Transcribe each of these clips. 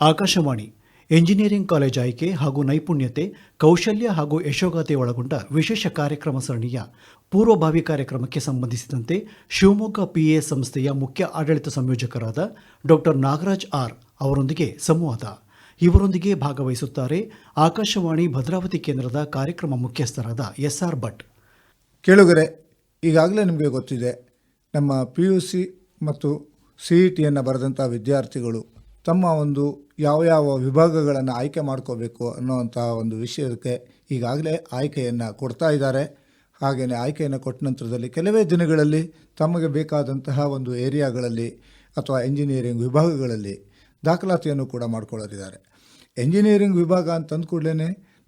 Akashvani, engineering college ಆಯ್ಕೆ ಹಾಗೂ ನೈಪುಣ್ಯತೆ, ಕೌಶಲ್ಯ ಹಾಗೂ ಯಶೋಗಾತೆ ಒಳಗೊಂಡ ವಿಶೇಷ ಕಾರ್ಯಕ್ರಮ ಸರಣಿಯ ಪೂರ್ವಭಾವಿ ಕಾರ್ಯಕ್ರಮಕ್ಕೆ ಸಂಬಂಧಿಸಿದಂತೆ ಶಿವಮೊಗ್ಗ ಪಿಎ ಸಂಸ್ಥೆಯ ಮುಖ್ಯ ಆಡಳಿತ ಸಂಯೋಜಕರಾದ ಡಾಕ್ಟರ್ ನಾಗರಾಜ್ ಆರ್ ಅವರೊಂದಿಗೆ ಸಂವಾದ. ಇವರೊಂದಿಗೆ ಭಾಗವಹಿಸುತ್ತಾರೆ ಆಕಾಶವಾಣಿ ಭದ್ರಾವತಿ ಕೇಂದ್ರದ ಕಾರ್ಯಕ್ರಮ ಮುಖ್ಯಸ್ಥರಾದ ಎಸ್ಆರ್ ಭಟ್. ಕೇಳುಗರೆ, ಈಗಾಗಲೇ ನಿಮಗೆ ಗೊತ್ತಿದೆ, ನಮ್ಮ ಪಿ ಯು ಸಿ ಮತ್ತು ಸಿ ಇ ಟಿಯನ್ನು ಬರೆದಂಥ ವಿದ್ಯಾರ್ಥಿಗಳು ತಮ್ಮ ಒಂದು ಯಾವ ಯಾವ ವಿಭಾಗಗಳನ್ನು ಆಯ್ಕೆ ಮಾಡ್ಕೋಬೇಕು ಅನ್ನೋವಂಥ ಒಂದು ವಿಷಯಕ್ಕೆ ಈಗಾಗಲೇ ಆಯ್ಕೆಯನ್ನು ಕೊಡ್ತಾ ಇದ್ದಾರೆ. ಹಾಗೆಯೇ ಆಯ್ಕೆಯನ್ನು ಕೊಟ್ಟ ನಂತರದಲ್ಲಿ ಕೆಲವೇ ದಿನಗಳಲ್ಲಿ ತಮಗೆ ಬೇಕಾದಂತಹ ಒಂದು ಏರಿಯಾಗಳಲ್ಲಿ ಅಥವಾ ಎಂಜಿನಿಯರಿಂಗ್ ವಿಭಾಗಗಳಲ್ಲಿ ದಾಖಲಾತಿಯನ್ನು ಕೂಡ ಮಾಡ್ಕೊಳ್ಳೋರಿದ್ದಾರೆ. ಎಂಜಿನಿಯರಿಂಗ್ ವಿಭಾಗ ಅಂತ ಅಂದ್ಕೂಡ್ಲೇ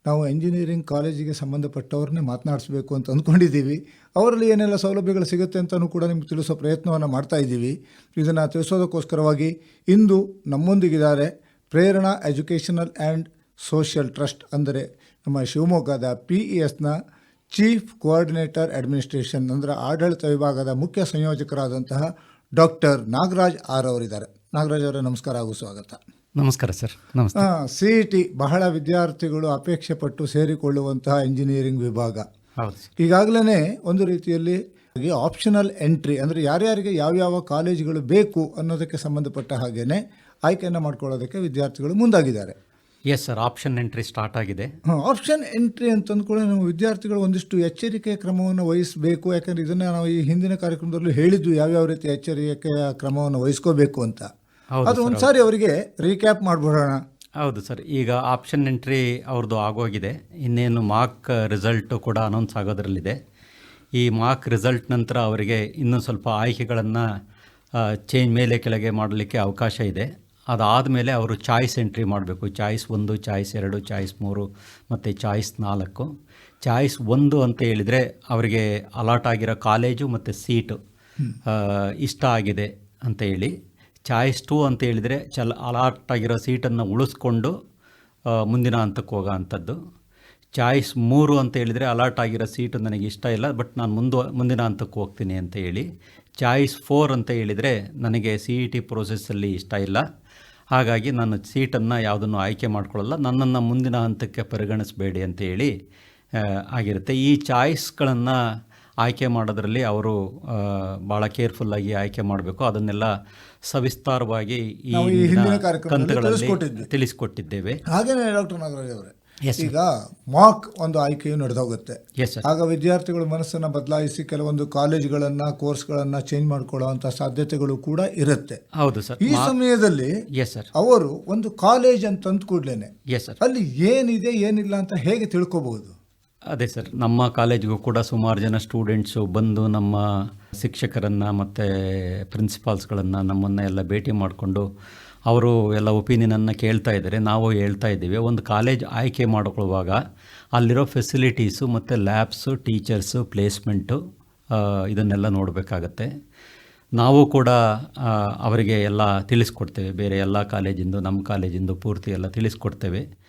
ನಾವು ಎಂಜಿನಿಯರಿಂಗ್ ಕಾಲೇಜಿಗೆ ಸಂಬಂಧಪಟ್ಟವ್ರನ್ನೇ ಮಾತನಾಡಿಸ್ಬೇಕು ಅಂತ ಅಂದ್ಕೊಂಡಿದ್ದೀವಿ ಅವರಲ್ಲಿ ಏನೆಲ್ಲ ಸೌಲಭ್ಯಗಳು ಸಿಗುತ್ತೆ ಅಂತಲೂ ಕೂಡ ನಿಮ್ಗೆ ತಿಳಿಸೋ ಪ್ರಯತ್ನವನ್ನು ಮಾಡ್ತಾ ಇದ್ದೀವಿ. ಇದನ್ನು ತಿಳಿಸೋದಕ್ಕೋಸ್ಕರವಾಗಿ ಇಂದು ನಮ್ಮೊಂದಿಗಿದ್ದಾರೆ Prerana educational and social trust ಅಂದರೆ ನಮ್ಮ ಶಿವಮೊಗ್ಗದ ಪಿ ಇ ಎಸ್ನ ಚೀಫ್ ಕೋಆರ್ಡಿನೇಟರ್ ಅಡ್ಮಿನಿಸ್ಟ್ರೇಷನ್ ಅಂದರೆ ಆಡಳಿತ ವಿಭಾಗದ ಮುಖ್ಯ ಸಂಯೋಜಕರಾದಂತಹ ಡಾಕ್ಟರ್ ನಾಗರಾಜ್ ಆರ್ ಅವರಿದ್ದಾರೆ. ನಾಗರಾಜ್ ಅವರ ನಮಸ್ಕಾರ ಹಾಗೂ ಸ್ವಾಗತ. ನಮಸ್ಕಾರ ಸರ್ ನಮಸ್ತೆ. ಸಿ ಇ ಟಿ ಬಹಳ ವಿದ್ಯಾರ್ಥಿಗಳು ಅಪೇಕ್ಷೆ ಪಟ್ಟು ಸೇರಿಕೊಳ್ಳುವಂತಹ ಇಂಜಿನಿಯರಿಂಗ್ ವಿಭಾಗ. ಈಗಾಗಲೇ ಒಂದು ರೀತಿಯಲ್ಲಿ ಆಪ್ಷನಲ್ ಎಂಟ್ರಿ ಅಂದರೆ ಯಾರ್ಯಾರಿಗೆ ಯಾವ್ಯಾವ ಕಾಲೇಜುಗಳು ಬೇಕು ಅನ್ನೋದಕ್ಕೆ ಸಂಬಂಧಪಟ್ಟ ಹಾಗೇನೆ ಆಯ್ಕೆಯನ್ನು ಮಾಡ್ಕೊಳ್ಳೋದಕ್ಕೆ ವಿದ್ಯಾರ್ಥಿಗಳು ಮುಂದಾಗಿದ್ದಾರೆ. Yes sir option entry start ಆಗಿದೆ. ಆಪ್ಷನ್ ಎಂಟ್ರಿ ಅಂತಂದು ಕೂಡ ನಾವು ವಿದ್ಯಾರ್ಥಿಗಳು ಒಂದಿಷ್ಟು ಎಚ್ಚರಿಕೆಯ ಕ್ರಮವನ್ನು ವಹಿಸಬೇಕು ಯಾಕಂದರೆ ಇದನ್ನು ನಾವು ಈ ಹಿಂದಿನ ಕಾರ್ಯಕ್ರಮದಲ್ಲೂ ಹೇಳಿದ್ದು ಯಾವ್ಯಾವ ರೀತಿ ಎಚ್ಚರಿಕೆಯ ಕ್ರಮವನ್ನು ವಹಿಸ್ಕೋಬೇಕು ಅಂತ. ಅದು ಒಂದ್ಸಾರಿ ಅವರಿಗೆ ರೀಕ್ಯಾಪ್ ಮಾಡಿಬಿಡೋಣ. ಹೌದು ಸರ್ ಈಗ ಆಪ್ಷನ್ ಎಂಟ್ರಿ ಅವ್ರದ್ದು ಆಗೋಗಿದೆ. ಇನ್ನೇನು ಮಾರ್ಕ್ ರಿಸಲ್ಟು ಕೂಡ ಅನೌನ್ಸ್ ಆಗೋದ್ರಲ್ಲಿದೆ. ಈ ಮಾರ್ಕ್ ರಿಸಲ್ಟ್ ನಂತರ ಅವರಿಗೆ ಇನ್ನೂ ಸ್ವಲ್ಪ ಆಯ್ಕೆಗಳನ್ನು ಚೇಂಜ್ ಮೇಲೆ ಕೆಳಗೆ ಮಾಡಲಿಕ್ಕೆ ಅವಕಾಶ ಇದೆ. ಅದಾದಮೇಲೆ ಅವರು ಚಾಯ್ಸ್ ಎಂಟ್ರಿ ಮಾಡಬೇಕು. ಚಾಯ್ಸ್ ಒಂದು ಚಾಯ್ಸ್ ಎರಡು ಚಾಯ್ಸ್ ಮೂರು ಮತ್ತು ಚಾಯ್ಸ್ ನಾಲ್ಕು. ಚಾಯ್ಸ್ ಒಂದು ಅಂತ ಹೇಳಿದರೆ ಅವರಿಗೆ ಅಲಾಟ್ ಆಗಿರೋ ಕಾಲೇಜು ಮತ್ತು ಸೀಟು ಇಷ್ಟ ಆಗಿದೆ ಅಂತ ಹೇಳಿ. ಚಾಯ್ಸ್ ಟೂ ಅಂತ ಹೇಳಿದರೆ ಚಲ ಅಲಾಟ್ ಆಗಿರೋ ಸೀಟನ್ನು ಉಳಿಸ್ಕೊಂಡು ಮುಂದಿನ ಹಂತಕ್ಕೆ ಹೋಗೋ ಅಂಥದ್ದು ಚಾಯ್ಸ್ ಮೂರು ಅಂತ ಹೇಳಿದರೆ ಅಲಾಟ್ ಆಗಿರೋ ಸೀಟು ನನಗೆ ಇಷ್ಟ ಇಲ್ಲ, ಬಟ್ ನಾನು ಮುಂದೆ, ಮುಂದಿನ ಹಂತಕ್ಕೆ ಹೋಗ್ತೀನಿ ಅಂತ ಹೇಳಿ. ಚಾಯ್ಸ್ ಫೋರ್ ಅಂತ ಹೇಳಿದರೆ ನನಗೆ ಸಿ ಇ ಟಿ ಪ್ರೋಸೆಸ್ಸಲ್ಲಿ ಇಷ್ಟ ಇಲ್ಲ. ಹಾಗಾಗಿ ನಾನು ಸೀಟನ್ನು ಯಾವುದನ್ನು ಆಯ್ಕೆ ಮಾಡ್ಕೊಳ್ಳಲ್ಲ, ನನ್ನನ್ನು ಮುಂದಿನ ಹಂತಕ್ಕೆ ಪರಿಗಣಿಸಬೇಡಿ ಅಂತ ಹೇಳಿ ಆಗಿರುತ್ತೆ. ಈ ಚಾಯ್ಸ್ಗಳನ್ನು ಆಯ್ಕೆ ಮಾಡೋದ್ರಲ್ಲಿ ಅವರು ಭಾಳ ಕೇರ್ಫುಲ್ಲಾಗಿ ಆಯ್ಕೆ ಮಾಡಬೇಕು. ಅದನ್ನೆಲ್ಲ ಸವಿಸ್ತಾರವಾಗಿ ಈ ಹಿಂದಿನ ಕಾರ್ಯಕ್ರಮಗಳಲ್ಲಿ ತಿಳಿಸಿಕೊಟ್ಟಿದ್ದೇವೆ ಕಂತುಗಳಲ್ಲಿ ತಿಳಿಸ್ಕೊಟ್ಟಿದ್ವಿ. ತಿಳಿಸ್ಕೊಟ್ಟಿದ್ದೇವೆ. ಹಾಗೇನೆ ಡಾಕ್ಟರ್ ನಾಗರಾಜ್ ಅವರೇ ಈಗ ಮಾಕ್ ಒಂದು ಆಯ್ಕೆಯು ನಡೆದೋಗುತ್ತೆ. ಆಗ ವಿದ್ಯಾರ್ಥಿಗಳು ಮನಸ್ಸನ್ನು ಬದಲಾಯಿಸಿ ಕೆಲವೊಂದು ಕಾಲೇಜುಗಳನ್ನ ಕೋರ್ಸ್ಗಳನ್ನ ಚೇಂಜ್ ಮಾಡ್ಕೊಳ್ಳುವಂತ ಸಾಧ್ಯತೆಗಳು ಕೂಡ ಇರುತ್ತೆ. ಹೌದು ಸರ್ ಈ ಸಮಯದಲ್ಲಿ ಎಸ್ ಸರ್ ಅವರು ಒಂದು ಕಾಲೇಜ್ ಅಂತ ತಂದು ಕೂಡ್ಲೇನೆ ಎಸ್ ಸರ್ ಅಲ್ಲಿ ಏನಿದೆ ಏನಿಲ್ಲ ಅಂತ ಹೇಗೆ ತಿಳ್ಕೊಬಹುದು? ಅದೇ ಸರ್ ನಮ್ಮ ಕಾಲೇಜ್ಗೂ ಕೂಡ ಸುಮಾರು ಜನ ಸ್ಟೂಡೆಂಟ್ಸು ಬಂದು ನಮ್ಮ ಶಿಕ್ಷಕರನ್ನು ಮತ್ತು ಪ್ರಿನ್ಸಿಪಾಲ್ಸ್ಗಳನ್ನು ನಮ್ಮನ್ನು ಎಲ್ಲ ಭೇಟಿ ಮಾಡಿಕೊಂಡು ಅವರು ಎಲ್ಲ ಒಪಿನಿಯನನ್ನು ಕೇಳ್ತಾ ಇದ್ದಾರೆ. ನಾವು ಹೇಳ್ತಾ ಇದ್ದೀವಿ. ಒಂದು ಕಾಲೇಜ್ ಆಯ್ಕೆ ಮಾಡಿಕೊಳ್ಳುವಾಗ ಅಲ್ಲಿರೋ ಫೆಸಿಲಿಟೀಸು ಮತ್ತು ಲ್ಯಾಬ್ಸು ಟೀಚರ್ಸು ಪ್ಲೇಸ್ಮೆಂಟು ಇದನ್ನೆಲ್ಲ ನೋಡಬೇಕಾಗತ್ತೆ. ನಾವು ಕೂಡ ಅವರಿಗೆ ಎಲ್ಲ ತಿಳಿಸ್ಕೊಡ್ತೇವೆ. ಬೇರೆ ಎಲ್ಲ ಕಾಲೇಜಿಂದು, ನಮ್ಮ ಕಾಲೇಜಿಂದು ಪೂರ್ತಿ ಎಲ್ಲ ತಿಳಿಸ್ಕೊಡ್ತೇವೆ.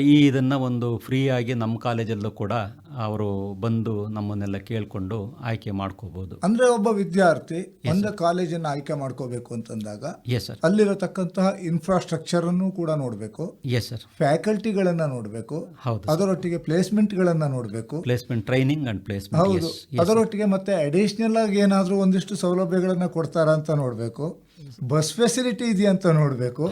ಈ ಇದನ್ನು ಒಂದು ಫ್ರೀಯಾಗಿ ನಮ್ಮ ಕಾಲೇಜಲ್ಲೂ ಕೂಡ ಅವರು ಬಂದು ನಮ್ಮನ್ನೆಲ್ಲ ಕೇಳಿಕೊಂಡು ಆಯ್ಕೆ ಮಾಡ್ಕೋಬಹುದು ಅಂದ್ರೆ ಒಬ್ಬ ವಿದ್ಯಾರ್ಥಿ ಒಂದು ಕಾಲೇಜನ್ನ ಆಯ್ಕೆ ಮಾಡ್ಕೋಬೇಕು ಅಂತಂದಾಗ ಎಸ್ ಸರ್ ಅಲ್ಲಿರತಕ್ಕಂತಹ ಇನ್ಫ್ರಾಸ್ಟ್ರಕ್ಚರ್ ಅನ್ನು ಕೂಡ ನೋಡಬೇಕು. ಎಸ್ ಸರ್ ಫ್ಯಾಕಲ್ಟಿಗಳನ್ನ ನೋಡಬೇಕು. ಹೌದು ಅದರೊಟ್ಟಿಗೆ ಪ್ಲೇಸ್ಮೆಂಟ್ಗಳನ್ನ ನೋಡಬೇಕು. ಪ್ಲೇಸ್ಮೆಂಟ್ ಟ್ರೈನಿಂಗ್ ಅಂಡ್ ಪ್ಲೇಸ್ಮೆಂಟ್ ಹೌದು. ಅದರೊಟ್ಟಿಗೆ ಮತ್ತೆ ಅಡಿಷನಲ್ ಆಗಿ ಏನಾದರೂ ಒಂದಿಷ್ಟು ಸೌಲಭ್ಯಗಳನ್ನ ಕೊಡ್ತಾರ ಅಂತ ನೋಡಬೇಕು. ಬಸ್ ಫೆಸಿಲಿಟಿ ಇದೆಯಾ ಅಂತ ನೋಡಬೇಕು.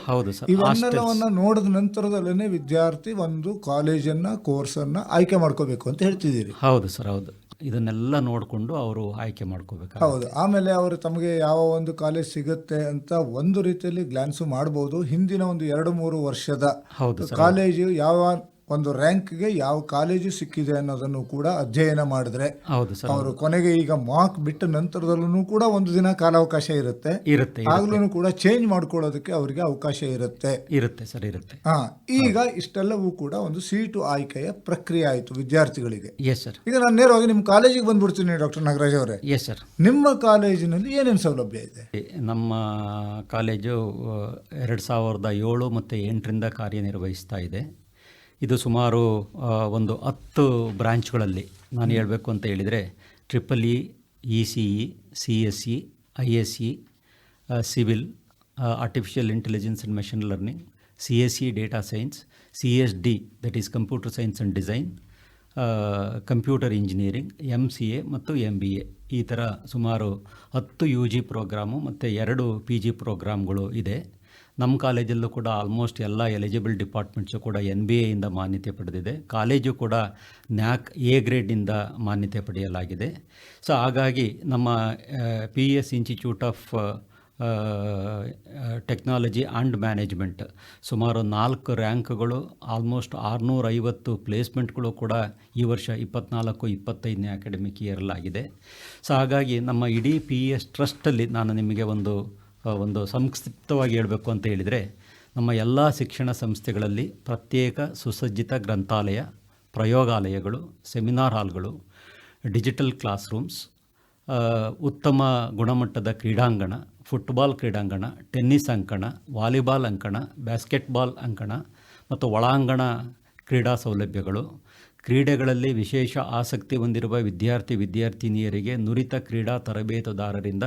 ಇವನ್ನೆಲ್ಲವನ್ನ ನೋಡಿದ ನಂತರದಲ್ಲೇ ವಿದ್ಯಾರ್ಥಿ ಒಂದು ಕಾಲೇಜನ್ನ ಕೋರ್ಸನ್ನ ಆಯ್ಕೆ ಮಾಡ್ಕೋಬೇಕು ಅಂತ ಹೇಳ್ತಿದ್ದೀರಿ. ಹೌದು ಸರ್ ಹೌದು. ಇದನ್ನೆಲ್ಲ ನೋಡಿಕೊಂಡು ಅವರು ಆಯ್ಕೆ ಮಾಡ್ಕೋಬೇಕು ಹೌದು. ಆಮೇಲೆ ಅವರು ತಮಗೆ ಯಾವ ಒಂದು ಕಾಲೇಜ್ ಸಿಗುತ್ತೆ ಅಂತ ಒಂದು ರೀತಿಯಲ್ಲಿ ಗ್ಲಾನ್ಸು ಮಾಡಬಹುದು ಹಿಂದಿನ ಒಂದು ಎರಡು ಮೂರು ವರ್ಷದ ಕಾಲೇಜು ಯಾವ ಒಂದು ರ್ಯಾಂಕ್ಗೆ ಯಾವ ಕಾಲೇಜು ಸಿಕ್ಕಿದೆ ಅನ್ನೋದನ್ನು ಕೂಡ ಅಧ್ಯಯನ ಮಾಡಿದ್ರೆ ಹೌದು ಸರ್. ಅವರು ಕೊನೆಗೆ ಈಗ ಮಾರ್ಕ್ ಬಿಟ್ಟ ನಂತರದಲ್ಲೂ ಕೂಡ ಒಂದು ದಿನ ಕಾಲಾವಕಾಶ ಇರುತ್ತೆ. ಇರುತ್ತೆ ಆಗ್ಲೂ ಕೂಡ ಚೇಂಜ್ ಮಾಡ್ಕೊಳ್ಳೋದಕ್ಕೆ ಅವರಿಗೆ ಅವಕಾಶ ಇರುತ್ತೆ. ಇರುತ್ತೆ ಸರ್ ಇರುತ್ತೆ. ಹಾ ಈಗ ಇಷ್ಟೆಲ್ಲವೂ ಕೂಡ ಒಂದು ಸೀಟು ಆಯ್ಕೆಯ ಪ್ರಕ್ರಿಯೆ ಆಯಿತು ವಿದ್ಯಾರ್ಥಿಗಳಿಗೆ. ಎಸ್ ಸರ್ ಈಗ ನಾನು ನೇರವಾಗಿ ನಿಮ್ಮ ಕಾಲೇಜಿಗೆ ಬಂದ್ಬಿಡ್ತೀನಿ ಡಾಕ್ಟರ್ ನಾಗರಾಜ್ ಅವರೇ. ಎಸ್ ಸರ್ ನಿಮ್ಮ ಕಾಲೇಜಿನಲ್ಲಿ ಏನೇನು ಸೌಲಭ್ಯ ಇದೆ? ನಮ್ಮ ಕಾಲೇಜು ಎರಡು ಸಾವಿರದ ಏಳು ಮತ್ತು ಎಂಟರಿಂದ ಕಾರ್ಯನಿರ್ವಹಿಸ್ತಾ ಇದೆ. ಇದು ಸುಮಾರು ಒಂದು ಹತ್ತು ಬ್ರಾಂಚ್ಗಳಲ್ಲಿ ನಾನು ಹೇಳಬೇಕು ಅಂತ ಹೇಳಿದರೆ triple E E C E, C S E, I S E civil artificial intelligence and machine learning, C S E data science, C S D, that is computer science and design computer engineering M C A ಮತ್ತು M B A. ಈ ಥರ ಸುಮಾರು ಹತ್ತು U G programme ಮತ್ತು ಎರಡು P G ಪ್ರೋಗ್ರಾಮ್ಗಳು ಇದೆ. ನಮ್ಮ ಕಾಲೇಜಲ್ಲೂ ಕೂಡ ಆಲ್ಮೋಸ್ಟ್ ಎಲ್ಲ ಎಲಿಜಿಬಲ್ ಡಿಪಾರ್ಟ್ಮೆಂಟ್ಸು ಕೂಡ ಎನ್ ಬಿ ಎಯಿಂದ ಮಾನ್ಯತೆ ಪಡೆದಿದೆ. ಕಾಲೇಜು ಕೂಡ ನ್ಯಾಕ್ ಎ ಗ್ರೇಡಿಂದ ಮಾನ್ಯತೆ ಪಡೆಯಲಾಗಿದೆ. ಸೊ ಹಾಗಾಗಿ ನಮ್ಮ P S institute of technology and management ಸುಮಾರು ನಾಲ್ಕು ರ್ಯಾಂಕ್ಗಳು ಆಲ್ಮೋಸ್ಟ್ ಆರುನೂರೈವತ್ತು ಪ್ಲೇಸ್ಮೆಂಟ್ಗಳು ಕೂಡ ಈ ವರ್ಷ ಇಪ್ಪತ್ನಾಲ್ಕು, ಇಪ್ಪತ್ತೈದನೇ ಅಕಾಡೆಮಿಕ್ ಇಯರಲ್ಲಾಗಿದೆ ಸೊ ಹಾಗಾಗಿ ನಮ್ಮ ಇಡೀ ಪಿ ಎಸ್ ಟ್ರಸ್ಟಲ್ಲಿ ನಾನು ನಿಮಗೆ ಒಂದು ಒಂದು ಸಂಕ್ಷಿಪ್ತವಾಗಿ ಹೇಳಬೇಕು ಅಂತ ಹೇಳಿದರೆ, ನಮ್ಮ ಎಲ್ಲ ಶಿಕ್ಷಣ ಸಂಸ್ಥೆಗಳಲ್ಲಿ ಪ್ರತ್ಯೇಕ ಸುಸಜ್ಜಿತ ಗ್ರಂಥಾಲಯ, ಪ್ರಯೋಗಾಲಯಗಳು, ಸೆಮಿನಾರ್ ಹಾಲ್ಗಳು, ಡಿಜಿಟಲ್ ಕ್ಲಾಸ್ ರೂಮ್ಸ್ ಉತ್ತಮ ಗುಣಮಟ್ಟದ ಕ್ರೀಡಾಂಗಣ, ಫುಟ್ಬಾಲ್ ಕ್ರೀಡಾಂಗಣ, ಟೆನ್ನಿಸ್ ಅಂಕಣ, ವಾಲಿಬಾಲ್ ಅಂಕಣ, ಬ್ಯಾಸ್ಕೆಟ್ಬಾಲ್ ಅಂಕಣ ಮತ್ತು ಒಳಾಂಗಣ ಕ್ರೀಡಾ ಸೌಲಭ್ಯಗಳು. ಕ್ರೀಡೆಗಳಲ್ಲಿ ವಿಶೇಷ ಆಸಕ್ತಿ ಹೊಂದಿರುವ ವಿದ್ಯಾರ್ಥಿ ವಿದ್ಯಾರ್ಥಿನಿಯರಿಗೆ ನುರಿತ ಕ್ರೀಡಾ ತರಬೇತುದಾರರಿಂದ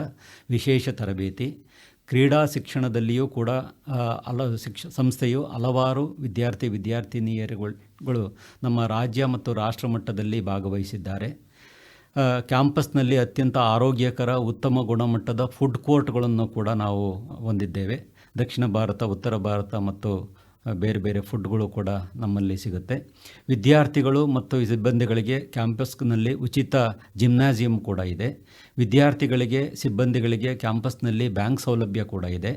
ವಿಶೇಷ ತರಬೇತಿ. ಕ್ರೀಡಾ ಶಿಕ್ಷಣದಲ್ಲಿಯೂ ಕೂಡ ಹಲ, ಶಿಕ್ಷ, ಸಂಸ್ಥೆಯು ಹಲವಾರು ವಿದ್ಯಾರ್ಥಿ, ವಿದ್ಯಾರ್ಥಿನಿಯರುಗಳು ನಮ್ಮ ರಾಜ್ಯ ಮತ್ತು ರಾಷ್ಟ್ರ ಮಟ್ಟದಲ್ಲಿ ಭಾಗವಹಿಸಿದ್ದಾರೆ ಕ್ಯಾಂಪಸ್ನಲ್ಲಿ ಅತ್ಯಂತ ಆರೋಗ್ಯಕರ, ಉತ್ತಮ ಗುಣಮಟ್ಟದ ಫುಡ್ ಕೋರ್ಟ್ಗಳನ್ನು ಕೂಡ ನಾವು ಹೊಂದಿದ್ದೇವೆ. ದಕ್ಷಿಣ ಭಾರತ, ಉತ್ತರ ಭಾರತ ಮತ್ತು ಬೇರೆ ಬೇರೆ ಫುಡ್ಗಳು ಕೂಡ ನಮ್ಮಲ್ಲಿ ಸಿಗುತ್ತೆ. ವಿದ್ಯಾರ್ಥಿಗಳು ಮತ್ತು ಸಿಬ್ಬಂದಿಗಳಿಗೆ ಕ್ಯಾಂಪಸ್ನಲ್ಲಿ ಉಚಿತ ಜಿಮ್ನಾಸಿಯಂ ಕೂಡ ಇದೆ. ವಿದ್ಯಾರ್ಥಿಗಳಿಗೆ, ಸಿಬ್ಬಂದಿಗಳಿಗೆ ಕ್ಯಾಂಪಸ್ನಲ್ಲಿ ಬ್ಯಾಂಕ್ ಸೌಲಭ್ಯ ಕೂಡ ಇದೆ.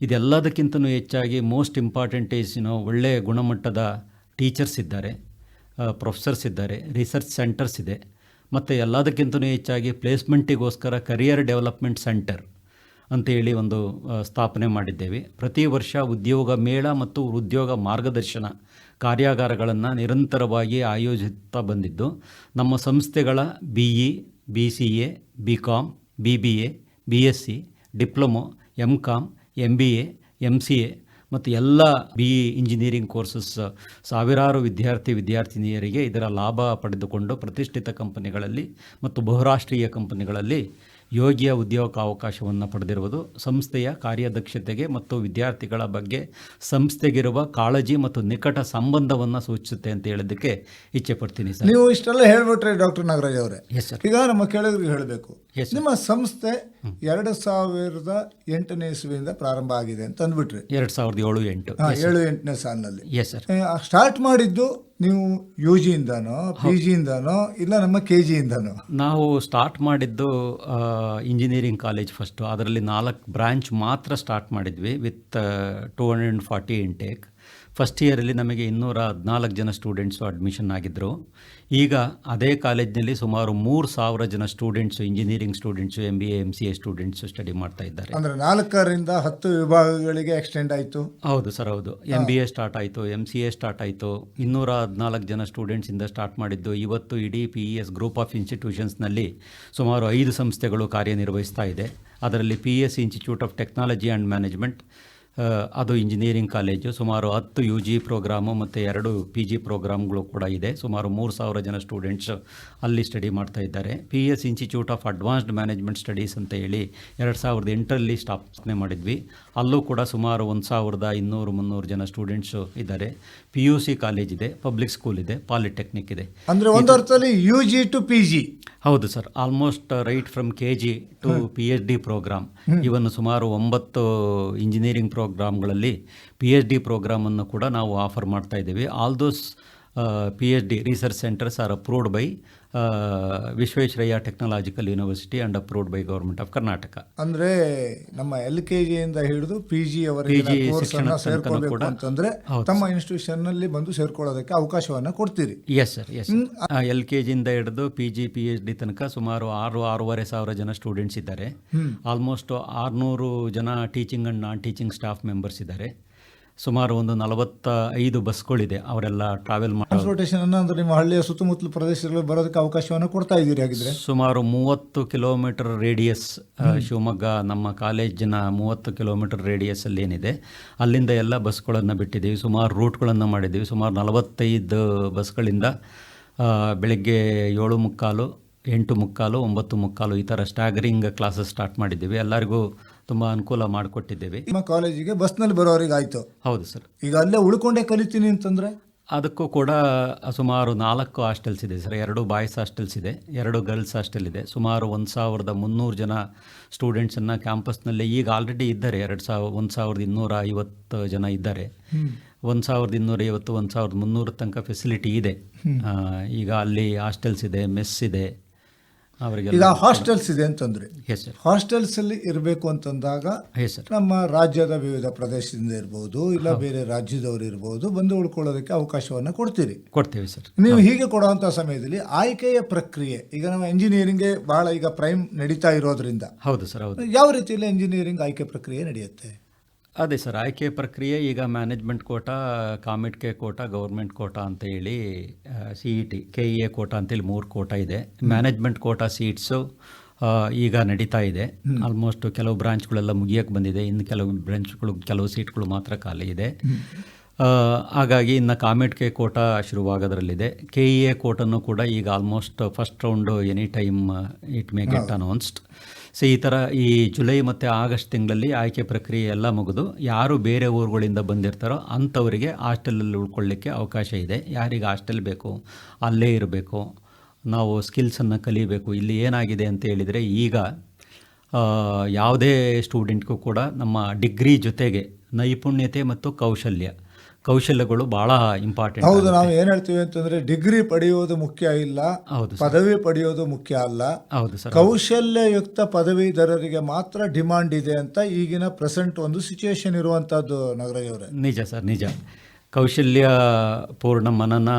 ಇದೆಲ್ಲದಕ್ಕಿಂತಲೂ ಹೆಚ್ಚಾಗಿ ಮೋಸ್ಟ್ ಇಂಪಾರ್ಟೆಂಟ್ ಈಸ್ ಏನೋ ಒಳ್ಳೆಯ ಗುಣಮಟ್ಟದ ಟೀಚರ್ಸ್ ಇದ್ದಾರೆ ಪ್ರೊಫೆಸರ್ಸ್ ಇದ್ದಾರೆ, ರಿಸರ್ಚ್ ಸೆಂಟರ್ಸ್ ಇದೆ. ಮತ್ತು ಎಲ್ಲದಕ್ಕಿಂತಲೂ ಹೆಚ್ಚಾಗಿ ಪ್ಲೇಸ್ಮೆಂಟಿಗೋಸ್ಕರ ಕರಿಯರ್ ಡೆವಲಪ್ಮೆಂಟ್ ಸೆಂಟರ್ ಅಂತೇಳಿ ಒಂದು ಸ್ಥಾಪನೆ ಮಾಡಿದ್ದೇವೆ. ಪ್ರತಿ ವರ್ಷ ಉದ್ಯೋಗ ಮೇಳ ಮತ್ತು ಉದ್ಯೋಗ ಮಾರ್ಗದರ್ಶನ ಕಾರ್ಯಾಗಾರಗಳನ್ನು ನಿರಂತರವಾಗಿ ಆಯೋಜಿಸುತ್ತಾ ಬಂದಿದ್ದು, ನಮ್ಮ ಸಂಸ್ಥೆಗಳ B E B C A B com B B A B S C diploma M com M B A M C A ಮತ್ತು ಎಲ್ಲ ಬಿ ಇ ಇಂಜಿನಿಯರಿಂಗ್ ಕೋರ್ಸಸ್ ಸಾವಿರಾರು ವಿದ್ಯಾರ್ಥಿ ವಿದ್ಯಾರ್ಥಿನಿಯರಿಗೆ ಇದರ ಲಾಭ ಪಡೆದುಕೊಂಡು ಪ್ರತಿಷ್ಠಿತ ಕಂಪನಿಗಳಲ್ಲಿ ಮತ್ತು ಬಹುರಾಷ್ಟ್ರೀಯ ಕಂಪನಿಗಳಲ್ಲಿ ಯೋಗ್ಯ ಉದ್ಯೋಗಾವಕಾಶವನ್ನು ಪಡೆದಿರುವುದು ಸಂಸ್ಥೆಯ ಕಾರ್ಯದಕ್ಷತೆಗೆ ಮತ್ತು ವಿದ್ಯಾರ್ಥಿಗಳ ಬಗ್ಗೆ ಸಂಸ್ಥೆಗಿರುವ ಕಾಳಜಿ ಮತ್ತು ನಿಕಟ ಸಂಬಂಧವನ್ನು ಸೂಚಿಸುತ್ತೆ ಅಂತ ಹೇಳೋದಕ್ಕೆ ಇಚ್ಛೆ ಪಡ್ತೀನಿ ಸರ್. ನೀವು ಇಷ್ಟೆಲ್ಲ ಹೇಳ್ಬಿಟ್ರೆ ಡಾಕ್ಟರ್ ನಾಗರಾಜ್ ಅವರೇ. ಎಸ್ ಸರ್ ಈಗ ನಮ್ಮ ಕೇಳಿದ್ರಿಗೆ ಹೇಳಬೇಕು. ನಿಮ್ಮ ಸಂಸ್ಥೆ ಎರಡು ಸಾವಿರದ ಎಂಟನೇ ಇಸ್ವಿಯಿಂದ ಪ್ರಾರಂಭ ಆಗಿದೆ ಅಂತ ಅಂದ್ಬಿಟ್ರಿ. ಎರಡು ಸಾವಿರದ ಏಳು ಎಂಟು. ಏಳು ಎಂಟನೇ ಸಾಲಿನಲ್ಲಿ. ಎಸ್ ಸರ್ ಸ್ಟಾರ್ಟ್ ಮಾಡಿದ್ದು ನೀವು ಯು ಜಿಯಿಂದನೋ ಪಿ ಜಿಯಿಂದನೋ ಇಲ್ಲ ನಮ್ಮ ಕೆ ಜಿಯಿಂದನೋ ನಾವು ಸ್ಟಾರ್ಟ್ ಮಾಡಿದ್ದು ಇಂಜಿನಿಯರಿಂಗ್ ಕಾಲೇಜ್ ಫಸ್ಟು ಅದರಲ್ಲಿ ನಾಲ್ಕು ಬ್ರಾಂಚ್ ಮಾತ್ರ ಸ್ಟಾರ್ಟ್ ಮಾಡಿದ್ವಿ with two hundred and forty intake first ಇಯರಲ್ಲಿ ನಮಗೆ ಇನ್ನೂರ ಹದಿನಾಲ್ಕು ಜನ ಸ್ಟೂಡೆಂಟ್ಸು ಅಡ್ಮಿಷನ್ ಆಗಿದ್ದರು ಈಗ ಅದೇ ಕಾಲೇಜ್ನಲ್ಲಿ ಸುಮಾರು ಮೂರು ಸಾವಿರ ಜನ students engineering students M B A M C A students study ಮಾಡ್ತಾ ಇದ್ದಾರೆ. ಅಂದರೆ ನಾಲ್ಕರಿಂದ ಹತ್ತು ವಿಭಾಗಗಳಿಗೆ ಎಕ್ಸ್ಟೆಂಡ್ ಆಯಿತು. ಹೌದು ಸರ್ ಹೌದು. ಎಂ ಬಿ ಎ ಸ್ಟಾರ್ಟ್ ಆಯಿತು ಎಂ ಸಿ ಎ ಸ್ಟಾರ್ಟ್ ಆಯಿತು. ಇನ್ನೂರ ಹದಿನಾಲ್ಕು ಜನ ಸ್ಟೂಡೆಂಟ್ಸಿಂದ ಸ್ಟಾರ್ಟ್ ಮಾಡಿದ್ದು. ಇವತ್ತು ಇಡೀ P E S group of ಇನ್ಸ್ಟಿಟ್ಯೂಷನ್ಸ್ನಲ್ಲಿ ಸುಮಾರು ಐದು ಸಂಸ್ಥೆಗಳು ಕಾರ್ಯನಿರ್ವಹಿಸ್ತಾ ಇದೆ. ಅದರಲ್ಲಿ P S institute of technology and management ಅದು ಇಂಜಿನಿಯರಿಂಗ್ ಕಾಲೇಜು ಸುಮಾರು ಹತ್ತು ಯು ಜಿ ಪ್ರೋಗ್ರಾಮು ಮತ್ತು ಎರಡು ಪಿ ಜಿ ಪ್ರೋಗ್ರಾಮ್ಗಳು ಕೂಡ ಇದೆ. ಸುಮಾರು ಮೂರು ಸಾವಿರ ಜನ ಸ್ಟೂಡೆಂಟ್ಸ್ ಅಲ್ಲಿ ಸ್ಟಡಿ ಮಾಡ್ತಾ ಇದ್ದಾರೆ. P S institute of advanced management studies ಅಂತ ಹೇಳಿ ಎರಡು ಸಾವಿರದ ಎಂಟರಲ್ಲಿ ಸ್ಥಾಪನೆ ಮಾಡಿದ್ವಿ. ಅಲ್ಲೂ ಕೂಡ ಸುಮಾರು ಒಂದು ಸಾವಿರದ ಇನ್ನೂರು ಮುನ್ನೂರು ಜನ ಸ್ಟೂಡೆಂಟ್ಸು ಇದ್ದಾರೆ. ಪಿ ಯು ಸಿ ಕಾಲೇಜ್ ಇದೆ ಪಬ್ಲಿಕ್ ಸ್ಕೂಲ್ ಇದೆ ಪಾಲಿಟೆಕ್ನಿಕ್ ಇದೆ. ಅಂದರೆ ಒಂದು ಅರ್ಥದಲ್ಲಿ U G to P G ಹೌದು sir almost right from K G to P H D program ಇವನ್ನು ಸುಮಾರು ಒಂಬತ್ತು ಇಂಜಿನಿಯರಿಂಗ್ ಪ್ರೋಗ್ರಾಮ್ಗಳಲ್ಲಿ ಪಿ ಎಚ್ ಡಿ ಪ್ರೋಗ್ರಾಮನ್ನು ಕೂಡ ನಾವು ಆಫರ್ ಮಾಡ್ತಾ ಇದ್ದೀವಿ. All those P H D research centres are approved by Visvesvaraya technological university and approved by government of Karnataka ಅಂದ್ರೆ ನಮ್ಮ ಎಲ್ ಕೆ ಜಿಯಿಂದ ಹಿಡಿದು ಪಿ ಜಿ ಅವರಿಗೆ ಅಂತಂದ್ರೆ ತಮ್ಮ ಇನ್ಸ್ಟಿಟ್ಯೂಷನ್ನಲ್ಲಿ ಬಂದು ಸೇರ್ಕೊಳ್ಳೋದಕ್ಕೆ ಅವಕಾಶವನ್ನ ಕೊಡ್ತೀರಿ. Yes sir S L K ಜಿಯಿಂದ ಹಿಡಿದು P G P H D ತನಕ ಸುಮಾರು ಆರು ಆರೂವರೆ ಸಾವಿರ ಜನ ಸ್ಟೂಡೆಂಟ್ಸ್ ಇದ್ದಾರೆ. ಆಲ್ಮೋಸ್ಟ್ ಆರುನೂರು ಜನ teaching and non teaching staff members ಇದ್ದಾರೆ. ಸುಮಾರು ಒಂದು ನಲವತ್ತ ಐದು ಬಸ್ಗಳಿದೆ. ಅವರೆಲ್ಲ ಟ್ರಾವೆಲ್ ಟ್ರಾನ್ಸ್ಪೋರ್ಟೇಷನ್ ಅಂದ್ರೆ ನಿಮ್ಮ ಹಳ್ಳಿಯ ಸುತ್ತಮುತ್ತಲ ಪ್ರದೇಶಗಳಲ್ಲಿ ಬರೋದಕ್ಕೆ ಅವಕಾಶವನ್ನು ಕೊಡ್ತಾ ಇದ್ದೀರಿ ಹಾಗಿದ್ರೆ? ಸುಮಾರು ಮೂವತ್ತು ಕಿಲೋಮೀಟರ್ ರೇಡಿಯಸ್ ಶಿವಮೊಗ್ಗ ನಮ್ಮ ಕಾಲೇಜಿನ ಮೂವತ್ತು ಕಿಲೋಮೀಟರ್ ರೇಡಿಯಸ್ ಅಲ್ಲಿ ಏನಿದೆ. ಅಲ್ಲಿಂದ ಎಲ್ಲ ಬಸ್ಗಳನ್ನು ಬಿಟ್ಟಿದ್ದೀವಿ. ಸುಮಾರು ರೂಟ್ಗಳನ್ನು ಮಾಡಿದ್ದೀವಿ. ಸುಮಾರು ನಲವತ್ತೈದು ಬಸ್ಗಳಿಂದ ಬೆಳಗ್ಗೆ ಏಳು ಮುಕ್ಕಾಲು ಎಂಟು ಮುಕ್ಕಾಲು ಒಂಬತ್ತು ಮುಕ್ಕಾಲು ಈ ಥರ ಸ್ಟ್ಯಾಗರಿಂಗ್ ಕ್ಲಾಸಸ್ ಸ್ಟಾರ್ಟ್ ಮಾಡಿದ್ದೀವಿ. ಎಲ್ಲರಿಗೂ ತುಂಬ ಅನುಕೂಲ ಮಾಡಿಕೊಟ್ಟಿದ್ದೇವೆ. ನಿಮ್ಮ ಕಾಲೇಜಿಗೆ ಬಸ್ನಲ್ಲಿ ಬರೋರಿಗೆ ಆಯಿತು ಹೌದು ಸರ್. ಈಗ ಅಲ್ಲೇ ಉಳ್ಕೊಂಡೇ ಕಲಿತೀನಿ ಅಂತಂದ್ರೆ? ಅದಕ್ಕೂ ಕೂಡ ಸುಮಾರು ನಾಲ್ಕು ಹಾಸ್ಟೆಲ್ಸ್ ಇದೆ ಸರ್. ಎರಡು ಬಾಯ್ಸ್ ಹಾಸ್ಟೆಲ್ಸ್ ಇದೆ ಎರಡು ಗರ್ಲ್ಸ್ ಹಾಸ್ಟೆಲ್ ಇದೆ. ಸುಮಾರು ಒಂದು ಸಾವಿರದ ಮುನ್ನೂರು ಜನ ಸ್ಟೂಡೆಂಟ್ಸನ್ನು ಕ್ಯಾಂಪಸ್ನಲ್ಲಿ ಈಗ ಆಲ್ರೆಡಿ ಇದ್ದಾರೆ. ಎರಡು ಸಾವಿರ ಒಂದು ಸಾವಿರದ ಇನ್ನೂರ ಐವತ್ತು ಜನ ಇದ್ದಾರೆ. ಒಂದು ಸಾವಿರದ ಇನ್ನೂರ ಐವತ್ತು ಒಂದು ಸಾವಿರದ ಮುನ್ನೂರ ತನಕ ಫೆಸಿಲಿಟಿ ಇದೆ. ಈಗ ಅಲ್ಲಿ ಹಾಸ್ಟೆಲ್ಸ್ ಇದೆ ಮೆಸ್ ಇದೆ. ಈಗ ಹಾಸ್ಟೆಲ್ಸ್ ಇದೆ ಅಂತಂದ್ರೆ. ಹಾಸ್ಟೆಲ್ಸ್ ಅಲ್ಲಿ ಇರಬೇಕು ಅಂತಂದಾಗ ನಮ್ಮ ರಾಜ್ಯದ ವಿವಿಧ ಪ್ರದೇಶದಿಂದ ಇರಬಹುದು ಇಲ್ಲ ಬೇರೆ ರಾಜ್ಯದವರು ಇರಬಹುದು ಬಂದು ಉಳ್ಕೊಳ್ಳೋದಕ್ಕೆ ಅವಕಾಶವನ್ನು ಕೊಡ್ತೀರಿ. ಕೊಡ್ತೀವಿ ಸರ್ ನೀವು ಹೀಗೆ ಕೊಡುವಂಥ ಸಮಯದಲ್ಲಿ ಆಯ್ಕೆಯ ಪ್ರಕ್ರಿಯೆ ಈಗ ನಾವು ಇಂಜಿನಿಯರಿಂಗ್ ಬಹಳ ಈಗ ಪ್ರೈಮ್ ನಡೀತಾ ಇರೋದ್ರಿಂದ. ಹೌದು ಸರ್ ಹೌದು. ಯಾವ ರೀತಿಯಲ್ಲಿ ಇಂಜಿನಿಯರಿಂಗ್ ಆಯ್ಕೆ ಪ್ರಕ್ರಿಯೆ ನಡೆಯುತ್ತೆ? ಅದೇ ಸರ್ ಆಯ್ಕೆ ಪ್ರಕ್ರಿಯೆ ಈಗ management quota ಕಾಮಿಟ್ಕೆ quota government quota ಅಂತ ಹೇಳಿ C E T K E A quota ಅಂತೇಳಿ ಮೂರು ಕೋಟಾ ಇದೆ. ಮ್ಯಾನೇಜ್ಮೆಂಟ್ ಕೋಟಾ ಸೀಟ್ಸು ಈಗ ನಡೀತಾ ಇದೆ. ಆಲ್ಮೋಸ್ಟ್ ಕೆಲವು ಬ್ರಾಂಚ್ಗಳೆಲ್ಲ ಮುಗಿಯಕ್ಕೆ ಬಂದಿದೆ. ಇನ್ನು ಕೆಲವು ಬ್ರಾಂಚ್ಗಳು ಕೆಲವು ಸೀಟ್ಗಳು ಮಾತ್ರ ಖಾಲಿ ಇದೆ. ಹಾಗಾಗಿ ಇನ್ನು ಕಾಮೆಟ್ ಕೆ ಕೋಟಾ ಶುರುವಾಗೋದ್ರಲ್ಲಿದೆ. ಕೆ ಇ ಎ ಕೋಟನ್ನು ಕೂಡ ಈಗ almost first round any time it may get announced so ಈ ಥರ ಈ ಜುಲೈ ಮತ್ತು ಆಗಸ್ಟ್ ತಿಂಗಳಲ್ಲಿ ಆಯ್ಕೆ ಪ್ರಕ್ರಿಯೆ ಎಲ್ಲ ಮುಗಿದು ಯಾರು ಬೇರೆ ಊರುಗಳಿಂದ ಬಂದಿರ್ತಾರೋ ಅಂಥವರಿಗೆ ಹಾಸ್ಟೆಲಲ್ಲಿ ಉಳ್ಕೊಳ್ಳಿಕ್ಕೆ ಅವಕಾಶ ಇದೆ. ಯಾರಿಗೆ ಹಾಸ್ಟೆಲ್ ಬೇಕು? ಅಲ್ಲೇ ಇರಬೇಕು. ನಾವು ಸ್ಕಿಲ್ಸನ್ನು ಕಲಿಬೇಕು. ಇಲ್ಲಿ ಏನಾಗಿದೆ ಅಂತ ಹೇಳಿದರೆ ಈಗ ಯಾವುದೇ ಸ್ಟೂಡೆಂಟ್ಗೂ ಕೂಡ ನಮ್ಮ ಡಿಗ್ರಿ ಜೊತೆಗೆ ನೈಪುಣ್ಯತೆ ಮತ್ತು ಕೌಶಲ್ಯ ಕೌಶಲ್ಯಗಳು ಬಹಳ ಇಂಪಾರ್ಟೆಂಟ್ ಹೌದು ನಾವು ಏನ್ ಹೇಳ್ತೀವಿ ಅಂತಂದ್ರೆ ಡಿಗ್ರಿ ಪಡೆಯೋದು ಮುಖ್ಯ ಇಲ್ಲ ಹೌದು ಪದವಿ ಪಡೆಯೋದು ಮುಖ್ಯ ಅಲ್ಲ. ಹೌದು ಸರ್ ಕೌಶಲ್ಯಯುಕ್ತ ಪದವೀಧರರಿಗೆ ಮಾತ್ರ ಡಿಮಾಂಡ್ ಇದೆ ಅಂತ ಈಗಿನ ಪ್ರೆಸೆಂಟ್ ಒಂದು ಸಿಚುಯೇಷನ್ ಇರುವಂತದ್ದು ನಗರಯವರೇ ನಿಜ ಸರ್ ನಿಜ. ಕೌಶಲ್ಯ ಪೂರ್ಣ ಮನನ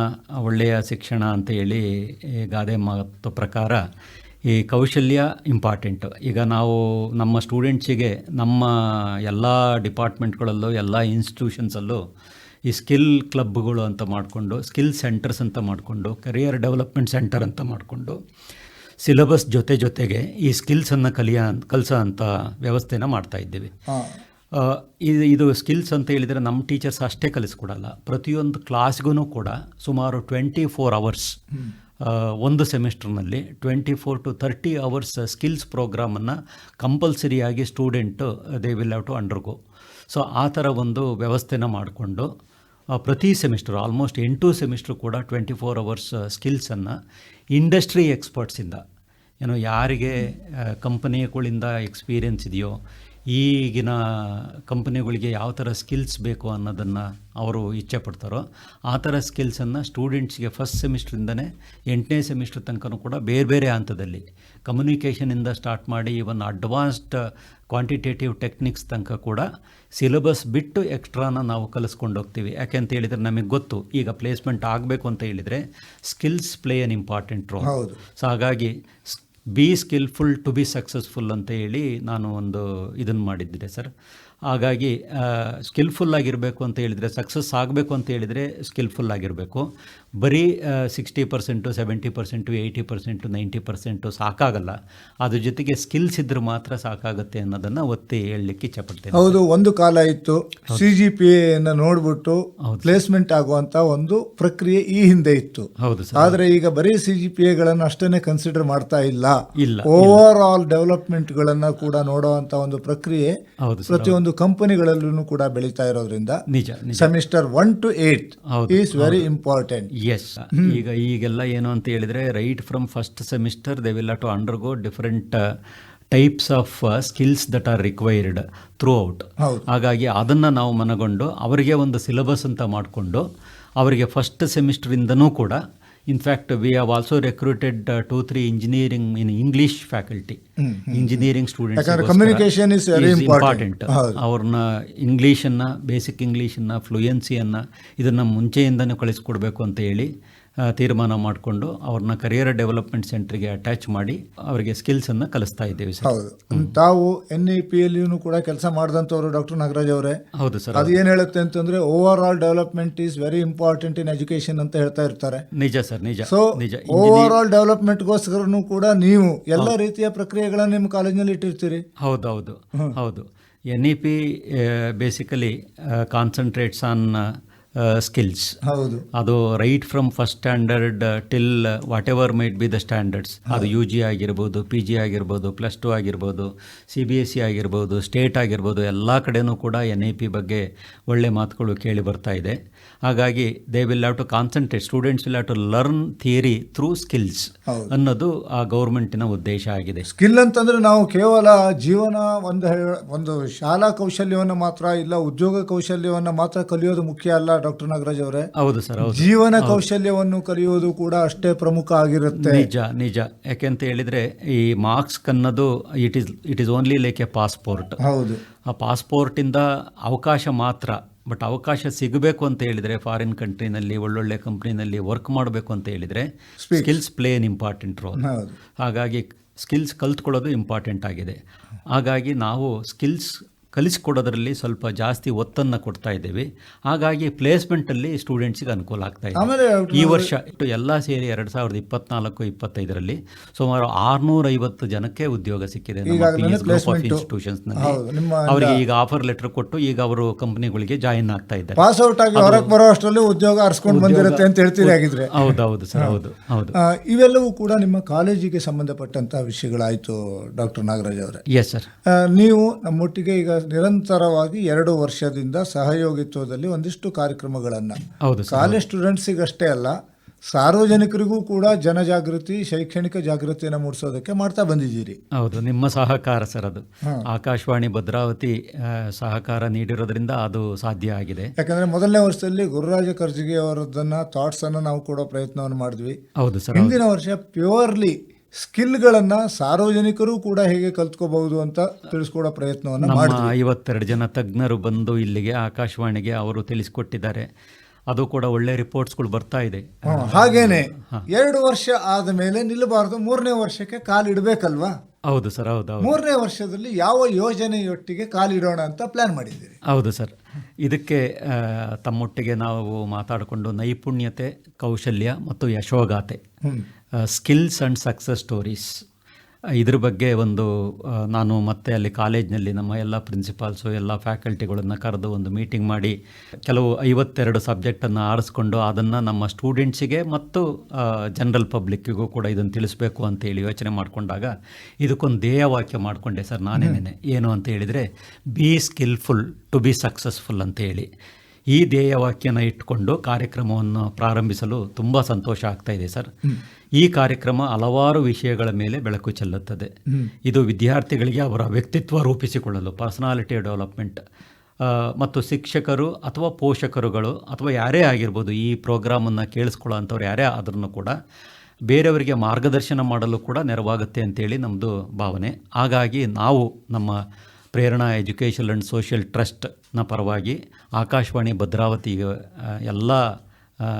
ಒಳ್ಳೆಯ ಶಿಕ್ಷಣ ಅಂತ ಹೇಳಿ ಈ ಗಾದೆ ಮಾತು ಪ್ರಕಾರ ಈ ಕೌಶಲ್ಯ ಇಂಪಾರ್ಟೆಂಟು ಈಗ ನಾವು ನಮ್ಮ ಸ್ಟೂಡೆಂಟ್ಸಿಗೆ ನಮ್ಮ ಎಲ್ಲ ಡಿಪಾರ್ಟ್ಮೆಂಟ್ಗಳಲ್ಲೂ ಎಲ್ಲ ಇನ್ಸ್ಟಿಟ್ಯೂಷನ್ಸಲ್ಲೂ ಈ ಸ್ಕಿಲ್ ಕ್ಲಬ್ಗಳು ಅಂತ ಮಾಡಿಕೊಂಡು ಸ್ಕಿಲ್ ಸೆಂಟರ್ಸ್ ಅಂತ ಮಾಡಿಕೊಂಡು ಕರಿಯರ್ ಡೆವಲಪ್ಮೆಂಟ್ ಸೆಂಟರ್ ಅಂತ ಮಾಡಿಕೊಂಡು ಸಿಲೆಬಸ್ ಜೊತೆ ಜೊತೆಗೆ ಈ ಸ್ಕಿಲ್ಸನ್ನು ಕಲಿಯ ಕಲಿಸೋ ಅಂಥ ವ್ಯವಸ್ಥೆನ ಮಾಡ್ತಾ ಇದ್ದೀವಿ. ಇದು ಇದು ಸ್ಕಿಲ್ಸ್ ಅಂತ ಹೇಳಿದರೆ ನಮ್ಮ ಟೀಚರ್ಸ್ ಅಷ್ಟೇ ಕಲಿಸ್ಕೊಡಲ್ಲ. ಪ್ರತಿಯೊಂದು ಕ್ಲಾಸ್ಗೂ ಕೂಡ ಸುಮಾರು ಟ್ವೆಂಟಿ ಫೋರ್ ಅವರ್ಸ್ ಒಂದು ಸೆಮಿಸ್ಟರ್ನಲ್ಲಿ twenty four to thirty hours skills ಪ್ರೋಗ್ರಾಮನ್ನು ಕಂಪಲ್ಸರಿಯಾಗಿ student they will have to undergo. So ಆ ಥರ ಒಂದು ವ್ಯವಸ್ಥೆನ ಮಾಡಿಕೊಂಡು ಪ್ರತಿ ಸೆಮಿಸ್ಟರ್ ಆಲ್ಮೋಸ್ಟ್ ಎಂಟು ಸೆಮಿಸ್ಟರ್ ಕೂಡ ಟ್ವೆಂಟಿ ಫೋರ್ ಅವರ್ಸ್ ಸ್ಕಿಲ್ಸನ್ನು ಇಂಡಸ್ಟ್ರಿ ಎಕ್ಸ್ಪರ್ಟ್ಸಿಂದ ಏನೋ ಯಾರಿಗೆ ಕಂಪನಿಗಳಿಂದ ಎಕ್ಸ್ಪೀರಿಯನ್ಸ್ ಇದೆಯೋ ಈಗಿನ ಕಂಪನಿಗಳಿಗೆ ಯಾವ ಥರ ಸ್ಕಿಲ್ಸ್ ಬೇಕು ಅನ್ನೋದನ್ನು ಅವರು ಇಚ್ಛೆ ಪಡ್ತಾರೋ ಆ ಥರ ಸ್ಕಿಲ್ಸನ್ನು ಸ್ಟೂಡೆಂಟ್ಸ್ಗೆ ಫಸ್ಟ್ ಸೆಮಿಸ್ಟ್ರಿಂದನೇ ಎಂಟನೇ ಸೆಮಿಸ್ಟ್ರ್ ತನಕನೂ ಕೂಡ ಬೇರೆ ಬೇರೆ ಹಂತದಲ್ಲಿ ಕಮ್ಯುನಿಕೇಷನಿಂದ ಸ್ಟಾರ್ಟ್ ಮಾಡಿ ಇವನ್ ಅಡ್ವಾನ್ಸ್ಡ್ ಕ್ವಾಂಟಿಟೇಟಿವ್ ಟೆಕ್ನಿಕ್ಸ್ ತನಕ ಕೂಡ ಸಿಲೆಬಸ್ ಬಿಟ್ಟು ಎಕ್ಸ್ಟ್ರಾನ ನಾವು ಕಲಿಸ್ಕೊಂಡು ಹೋಗ್ತೀವಿ ಯಾಕೆ ಅಂತ ಹೇಳಿದರೆ ನಮಗೆ ಗೊತ್ತು ಈಗ ಪ್ಲೇಸ್ಮೆಂಟ್ ಆಗಬೇಕು ಅಂತ ಹೇಳಿದರೆ skills play an important role. So ಹಾಗಾಗಿ be skilful to be successful ಅಂತ ಹೇಳಿ ನಾನು ಒಂದು ಇದನ್ನು ಮಾಡಿದ್ದೆ ಸರ್. ಹಾಗಾಗಿ ಸ್ಕಿಲ್ಫುಲ್ ಆಗಿರಬೇಕು ಅಂತ ಹೇಳಿದರೆ ಸಕ್ಸಸ್ ಆಗಬೇಕು ಅಂತ ಹೇಳಿದರೆ ಸ್ಕಿಲ್ಫುಲ್ ಆಗಿರಬೇಕು. ಬರೀ sixty percent seventy percent eighty percent ninety percent ಸಾಕಾಗಲ್ಲ. ಅದ್ರ ಜೊತೆಗೆ ಸ್ಕಿಲ್ಸ್ ಇದ್ದರೆ ಮಾತ್ರ ಸಾಕಾಗುತ್ತೆ ಅನ್ನೋದನ್ನು ಒತ್ತಿ ಹೇಳಲಿಕ್ಕೆ ಇಚ್ಛಪಡ್ತೇನೆ. ಹೌದು ಒಂದು ಕಾಲ ಇತ್ತು. ಸಿ ಜಿ ಪಿ ಎನ್ನು ನೋಡ್ಬಿಟ್ಟು ಪ್ಲೇಸ್ಮೆಂಟ್ ಆಗುವಂಥ ಒಂದು ಪ್ರಕ್ರಿಯೆ ಈ ಹಿಂದೆ ಇತ್ತು. ಹೌದು ಆದರೆ ಈಗ ಬರೀ ಸಿ ಜಿ ಪಿ ಎಗಳನ್ನು ಅಷ್ಟನ್ನೇ ಕನ್ಸಿಡರ್ ಮಾಡ್ತಾ ಇಲ್ಲ. ಇಲ್ಲ ಓವರ್ ಆಲ್ ಡೆವಲಪ್ಮೆಂಟ್ಗಳನ್ನು ಕೂಡ ನೋಡುವಂಥ ಒಂದು ಪ್ರಕ್ರಿಯೆ ಪ್ರತಿಯೊಂದು ಕಂಪನಿಗಳಲ್ಲೂ ಕೂಡ ಬೆಳೀತಾ ಇರೋದ್ರಿಂದ ನಿಜ semester one to eight is very important yes ಈಗ ಈಗೆಲ್ಲ ಏನು ಅಂತ ಹೇಳಿದ್ರೆ right from first semester they will to undergo different types of skills that are required throughout ಹಾಗಾಗಿ ಅದನ್ನು ನಾವು ಮನಗೊಂಡು ಅವರಿಗೆ ಒಂದು ಸಿಲೆಬಸ್ ಅಂತ ಮಾಡಿಕೊಂಡು ಅವರಿಗೆ ಫಸ್ಟ್ ಸೆಮಿಸ್ಟರಿಂದನೂ ಕೂಡ in fact we have also recruited two three engineering in English faculty engineering ಯಾಕಂದ್ರೆ communication is very important. Important ಹೌದು. ಅವ್ರನ್ನ ಇಂಗ್ಲೀಷನ್ನು ಬೇಸಿಕ್ ಇಂಗ್ಲೀಷನ್ನು ಫ್ಲೂಯೆನ್ಸಿಯನ್ನು ಇದನ್ನು ಮುಂಚೆಯಿಂದನೇ ಕಳಿಸ್ಕೊಡ್ಬೇಕು ಅಂತ ಹೇಳಿ ಆ, ತೀರ್ಮಾನ ಮಾಡಿಕೊಂಡು ಅವ್ರನ್ನ ಕರಿಯರ್ ಡೆವಲಪ್ಮೆಂಟ್ ಸೆಂಟ್ರಿಗೆ ಅಟ್ಯಾಚ್ ಮಾಡಿ ಅವರಿಗೆ ಸ್ಕಿಲ್ಸನ್ನು ಕಲಿಸ್ತಾ ಇದ್ದೇವೆ ಸರ್. ಹೌದು. ತಾವು ಎನ್ ಇ ಪಿ ಎಲ್ಲಿಯೂ ಕೂಡ ಕೆಲಸ ಮಾಡಿದಂಥವ್ರು ಡಾಕ್ಟರ್ ನಾಗರಾಜ್ ಅವರೇ. ಹೌದು ಸರ್ ಅದು ಏನು ಹೇಳುತ್ತೆ ಅಂತಂದ್ರೆ overall development is very important in education ಅಂತ ಹೇಳ್ತಾ ಇರ್ತಾರೆ. ನಿಜ ಸರ್ ನಿಜ. ಸೊ ನಿಜ. ಓವರ್ ಆಲ್ ಡೆವಲಪ್ಮೆಂಟ್ಗೋಸ್ಕರನು ಕೂಡ ನೀವು ಎಲ್ಲ ರೀತಿಯ ಪ್ರಕ್ರಿಯೆಗಳನ್ನ ನಿಮ್ಮ ಕಾಲೇಜಿನಲ್ಲಿ ಇಟ್ಟಿರ್ತೀರಿ. ಹೌದು ಹೌದು ಹೌದು. N E P basically concentrates on skills ಹೌದು. ಅದು right from first standard till whatever might be the standards ಅದು ಯು ಜಿ ಆಗಿರ್ಬೋದು ಪಿ ಜಿ ಆಗಿರ್ಬೋದು ಪ್ಲಸ್ ಟು ಆಗಿರ್ಬೋದು ಸಿ ಬಿ ಎಸ್ ಸಿ ಆಗಿರ್ಬೋದು ಸ್ಟೇಟ್ ಆಗಿರ್ಬೋದು ಎಲ್ಲ ಕಡೆಯೂ ಕೂಡ ಎನ್ ಐ ಪಿ ಬಗ್ಗೆ ಒಳ್ಳೆ ಮಾತುಗಳು ಕೇಳಿ ಬರ್ತಾ ಇದೆ. ಹಾಗಾಗಿ they will have to concentrate students will have to learn theory through skills ಅನ್ನೋದು ಆ ಗೌರ್ಮೆಂಟಿನ ಉದ್ದೇಶ ಆಗಿದೆ. ಸ್ಕಿಲ್ ಅಂತಂದ್ರೆ ನಾವು ಕೇವಲ ಜೀವನ ಒಂದು ಒಂದು ಶಾಲಾ ಕೌಶಲ್ಯವನ್ನು ಮಾತ್ರ ಇಲ್ಲ ಉದ್ಯೋಗ ಕೌಶಲ್ಯವನ್ನು ಮಾತ್ರ ಕಲಿಯೋದು ಮುಖ್ಯ ಅಲ್ಲ. ಡಾಕ್ಟರ್ ನಾಗರಾಜ್ ಅವರೇ ಹೌದು ಸರ್ ಹೌದು. ಜೀವನ ಕೌಶಲ್ಯವನ್ನು ಕಲಿಯುವುದು ಕೂಡ ಅಷ್ಟೇ ಪ್ರಮುಖ ಆಗಿರುತ್ತೆ. ನಿಜ ನಿಜ. ಯಾಕೆಂತ ಹೇಳಿದ್ರೆ ಈ ಮಾರ್ಕ್ಸ್ ಅನ್ನೋದು it is it is only like a passport ಹೌದು. ಆ ಪಾಸ್ಪೋರ್ಟಿಂದ ಅವಕಾಶ ಮಾತ್ರ ಬಟ್ ಅವಕಾಶ ಸಿಗಬೇಕು ಅಂತ ಹೇಳಿದರೆ ಫಾರಿನ್ ಕಂಟ್ರಿನಲ್ಲಿ ಒಳ್ಳೊಳ್ಳೆ ಕಂಪ್ನಿನಲ್ಲಿ ವರ್ಕ್ ಮಾಡಬೇಕು ಅಂತ ಹೇಳಿದರೆ skills play an important role ಹಾಗಾಗಿ ಸ್ಕಿಲ್ಸ್ ಕಲ್ತ್ಕೊಳ್ಳೋದು ಇಂಪಾರ್ಟೆಂಟ್ ಆಗಿದೆ. ಹಾಗಾಗಿ ನಾವು ಸ್ಕಿಲ್ಸ್ ಕಲಿಸ್ಕೊಡೋದ್ರಲ್ಲಿ ಸ್ವಲ್ಪ ಜಾಸ್ತಿ ಒತ್ತನ್ನು ಕೊಡ್ತಾ ಇದ್ದೇವೆ. ಹಾಗಾಗಿ ಪ್ಲೇಸ್ಮೆಂಟಲ್ಲಿ ಸ್ಟೂಡೆಂಟ್ಸಿಗೆ ಅನುಕೂಲ ಆಗ್ತಾ ಇದೆ. ಈ ವರ್ಷ ಇಟ್ಟು ಎಲ್ಲ ಸೇರಿ ಎರಡು ಸಾವಿರದ ಇಪ್ಪತ್ನಾಲ್ಕು ಇಪ್ಪತ್ತೈದರಲ್ಲಿ ಸುಮಾರು ಆರುನೂರೈವತ್ತು ಜನಕ್ಕೆ ಉದ್ಯೋಗ ಸಿಕ್ಕಿದೆ ಇನ್ಸ್ಟಿಟ್ಯೂಷನ್ಸ್ನಲ್ಲಿ ಅವರಿಗೆ ಈಗ ಆಫರ್ ಲೆಟರ್ ಕೊಟ್ಟು ಈಗ ಅವರು ಕಂಪ್ನಿಗಳಿಗೆ ಜಾಯಿನ್ ಆಗ್ತಾ ಇದ್ದಾರೆ. ಪಾಸ್ ಔಟ್ ಆಗಿ ಹೊರಗೆ ಬರೋ ಅಷ್ಟರಲ್ಲಿ ಉದ್ಯೋಗ ಅರ್ಸ್ಕೊಂಡು ಬಂದಿರುತ್ತೆ ಅಂತ ಹೇಳ್ತೀರಿ ಆಗಿದ್ರೆ ಹೌದೌದು ಸರ್ ಹೌದು ಹೌದು. ಇವೆಲ್ಲವೂ ಕೂಡ ನಿಮ್ಮ ಕಾಲೇಜಿಗೆ ಸಂಬಂಧಪಟ್ಟಂತಹ ವಿಷಯಗಳಾಯಿತು ಡಾಕ್ಟರ್ ನಾಗರಾಜ್ ಅವರೇ? ಎಸ್ ಸರ್ ನೀವು ನಮ್ಮೊಟ್ಟಿಗೆ ಈಗ ನಿರಂತರವಾಗಿ ಎರಡು ವರ್ಷದಿಂದ ಸಹಯೋಗಿತ್ವದಲ್ಲಿ ಒಂದಿಷ್ಟು ಕಾರ್ಯಕ್ರಮಗಳನ್ನು. ಕಾಲೇಜ್ ಸ್ಟೂಡೆಂಟ್ಸಿಗಷ್ಟೇ ಅಲ್ಲ ಸಾರ್ವಜನಿಕರಿಗೂ ಕೂಡ ಜನಜಾಗೃತಿ ಶೈಕ್ಷಣಿಕ ಜಾಗೃತಿಯನ್ನು ಮೂಡಿಸೋದಕ್ಕೆ ಮಾಡ್ತಾ ಬಂದಿದ್ದೀರಿ. ಹೌದು ನಿಮ್ಮ ಸಹಕಾರ ಸರ್ ಅದು. ಆಕಾಶವಾಣಿ ಭದ್ರಾವತಿ ಸಹಕಾರ ನೀಡಿರೋದ್ರಿಂದ ಅದು ಸಾಧ್ಯ ಆಗಿದೆ. ಯಾಕಂದ್ರೆ ಮೊದಲನೇ ವರ್ಷದಲ್ಲಿ ಗುರುರಾಜ ಕರ್ಜಿಗೆ ಅವರದನ್ನ ಥಾಟ್ಸ್ ಅನ್ನು ನಾವು ಕೊಡೋ ಪ್ರಯತ್ನವನ್ನು ಮಾಡಿದ್ವಿ. ಹೌದು ಸರ್ ಹಿಂದಿನ ವರ್ಷ ಪ್ಯೂರ್ಲಿ ಸ್ಕಿಲ್ಗಳನ್ನ ಸಾರ್ವಜನಿಕರು ಕೂಡ ಹೇಗೆ ಕಲ್ತ್ಕೋಬಹುದು ಅಂತ ತಿಳಿಸ್ಕೊಡೋ ಪ್ರಯತ್ನವನ್ನು ನಮ್ಮ ಐವತ್ತೆರಡು ಜನ ತಜ್ಞರು ಬಂದು ಇಲ್ಲಿಗೆ ಆಕಾಶವಾಣಿಗೆ ಅವರು ತಿಳಿಸ್ಕೊಟ್ಟಿದ್ದಾರೆ. ಅದು ಕೂಡ ಒಳ್ಳೆ ರಿಪೋರ್ಟ್ಸ್ಗಳು ಬರ್ತಾ ಇದೆ. ಹಾಗೇನೆ. ಎರಡು ವರ್ಷ ಆದ ಮೇಲೆ ನಿಲ್ಲಬಾರದು. ಮೂರನೇ ವರ್ಷಕ್ಕೆ ಕಾಲಿಡಬೇಕಲ್ವಾ ಹೌದು ಸರ್ ಹೌದು ಮೂರನೇ ವರ್ಷದಲ್ಲಿ ಯಾವ ಯೋಜನೆಯೊಟ್ಟಿಗೆ ಕಾಲಿಡೋಣ ಅಂತ ಪ್ಲಾನ್ ಮಾಡಿದ್ದೀರಿ? ಹೌದು ಸರ್. ಇದಕ್ಕೆ ತಮ್ಮೊಟ್ಟಿಗೆ ನಾವು ಮಾತಾಡಿಕೊಂಡು ನೈಪುಣ್ಯತೆ ಕೌಶಲ್ಯ ಮತ್ತು ಯಶೋಗಾಥೆ. ಸ್ಕಿಲ್ಸ್ ಆ್ಯಂಡ್ ಸಕ್ಸಸ್ ಸ್ಟೋರೀಸ್ ಇದ್ರ ಬಗ್ಗೆ ಒಂದು ನಾನು ಮತ್ತೆ ಅಲ್ಲಿ ಕಾಲೇಜ್ನಲ್ಲಿ ನಮ್ಮ ಎಲ್ಲ ಪ್ರಿನ್ಸಿಪಾಲ್ಸು ಎಲ್ಲ ಫ್ಯಾಕಲ್ಟಿಗಳನ್ನು ಕರೆದು ಒಂದು ಮೀಟಿಂಗ್ ಮಾಡಿ ಕೆಲವು ಐವತ್ತೆರಡು ಸಬ್ಜೆಕ್ಟನ್ನು ಆರಿಸ್ಕೊಂಡು ಅದನ್ನು ನಮ್ಮ ಸ್ಟೂಡೆಂಟ್ಸಿಗೆ ಮತ್ತು ಜನರಲ್ ಪಬ್ಲಿಕ್ಕಿಗೂ ಕೂಡ ಇದನ್ನು ತಿಳಿಸ್ಬೇಕು ಅಂತೇಳಿ ಯೋಚನೆ ಮಾಡಿಕೊಂಡಾಗ ಇದಕ್ಕೊಂದು ಧ್ಯೇಯವಾಕ್ಯ ಮಾಡಿಕೊಂಡೆ ಸರ್ ನಾನೇನೇನೆ ಏನು ಅಂತ ಹೇಳಿದರೆ be skilful to be successful ಅಂತ ಹೇಳಿ. ಈ ಧ್ಯೇಯವಾಕ್ಯನ ಇಟ್ಕೊಂಡು ಕಾರ್ಯಕ್ರಮವನ್ನು ಪ್ರಾರಂಭಿಸಲು ತುಂಬ ಸಂತೋಷ ಆಗ್ತಾ ಇದೆ ಸರ್. ಈ ಕಾರ್ಯಕ್ರಮ ಹಲವಾರು ವಿಷಯಗಳ ಮೇಲೆ ಬೆಳಕು ಚೆಲ್ಲುತ್ತದೆ. ಇದು ವಿದ್ಯಾರ್ಥಿಗಳಿಗೆ ಅವರ ವ್ಯಕ್ತಿತ್ವ ರೂಪಿಸಿಕೊಳ್ಳಲು ಪರ್ಸನಾಲಿಟಿ ಡೆವಲಪ್ಮೆಂಟ್ ಮತ್ತು ಶಿಕ್ಷಕರು ಅಥವಾ ಪೋಷಕರುಗಳು ಅಥವಾ ಯಾರೇ ಆಗಿರ್ಬೋದು ಈ ಪ್ರೋಗ್ರಾಮನ್ನು ಕೇಳಿಸ್ಕೊಳ್ಳೋ ಅಂಥವ್ರು ಯಾರೇ ಆದ್ರೂ ಕೂಡ ಬೇರೆಯವರಿಗೆ ಮಾರ್ಗದರ್ಶನ ಮಾಡಲು ಕೂಡ ನೆರವಾಗುತ್ತೆ ಅಂತೇಳಿ ನಮ್ಮದು ಭಾವನೆ. ಹಾಗಾಗಿ ನಾವು ನಮ್ಮ ಪ್ರೇರಣಾ ಎಜುಕೇಷನ್ ಆ್ಯಂಡ್ ಸೋಷಿಯಲ್ ಟ್ರಸ್ಟ್ನ ಪರವಾಗಿ ಆಕಾಶವಾಣಿ ಭದ್ರಾವತಿ ಎಲ್ಲ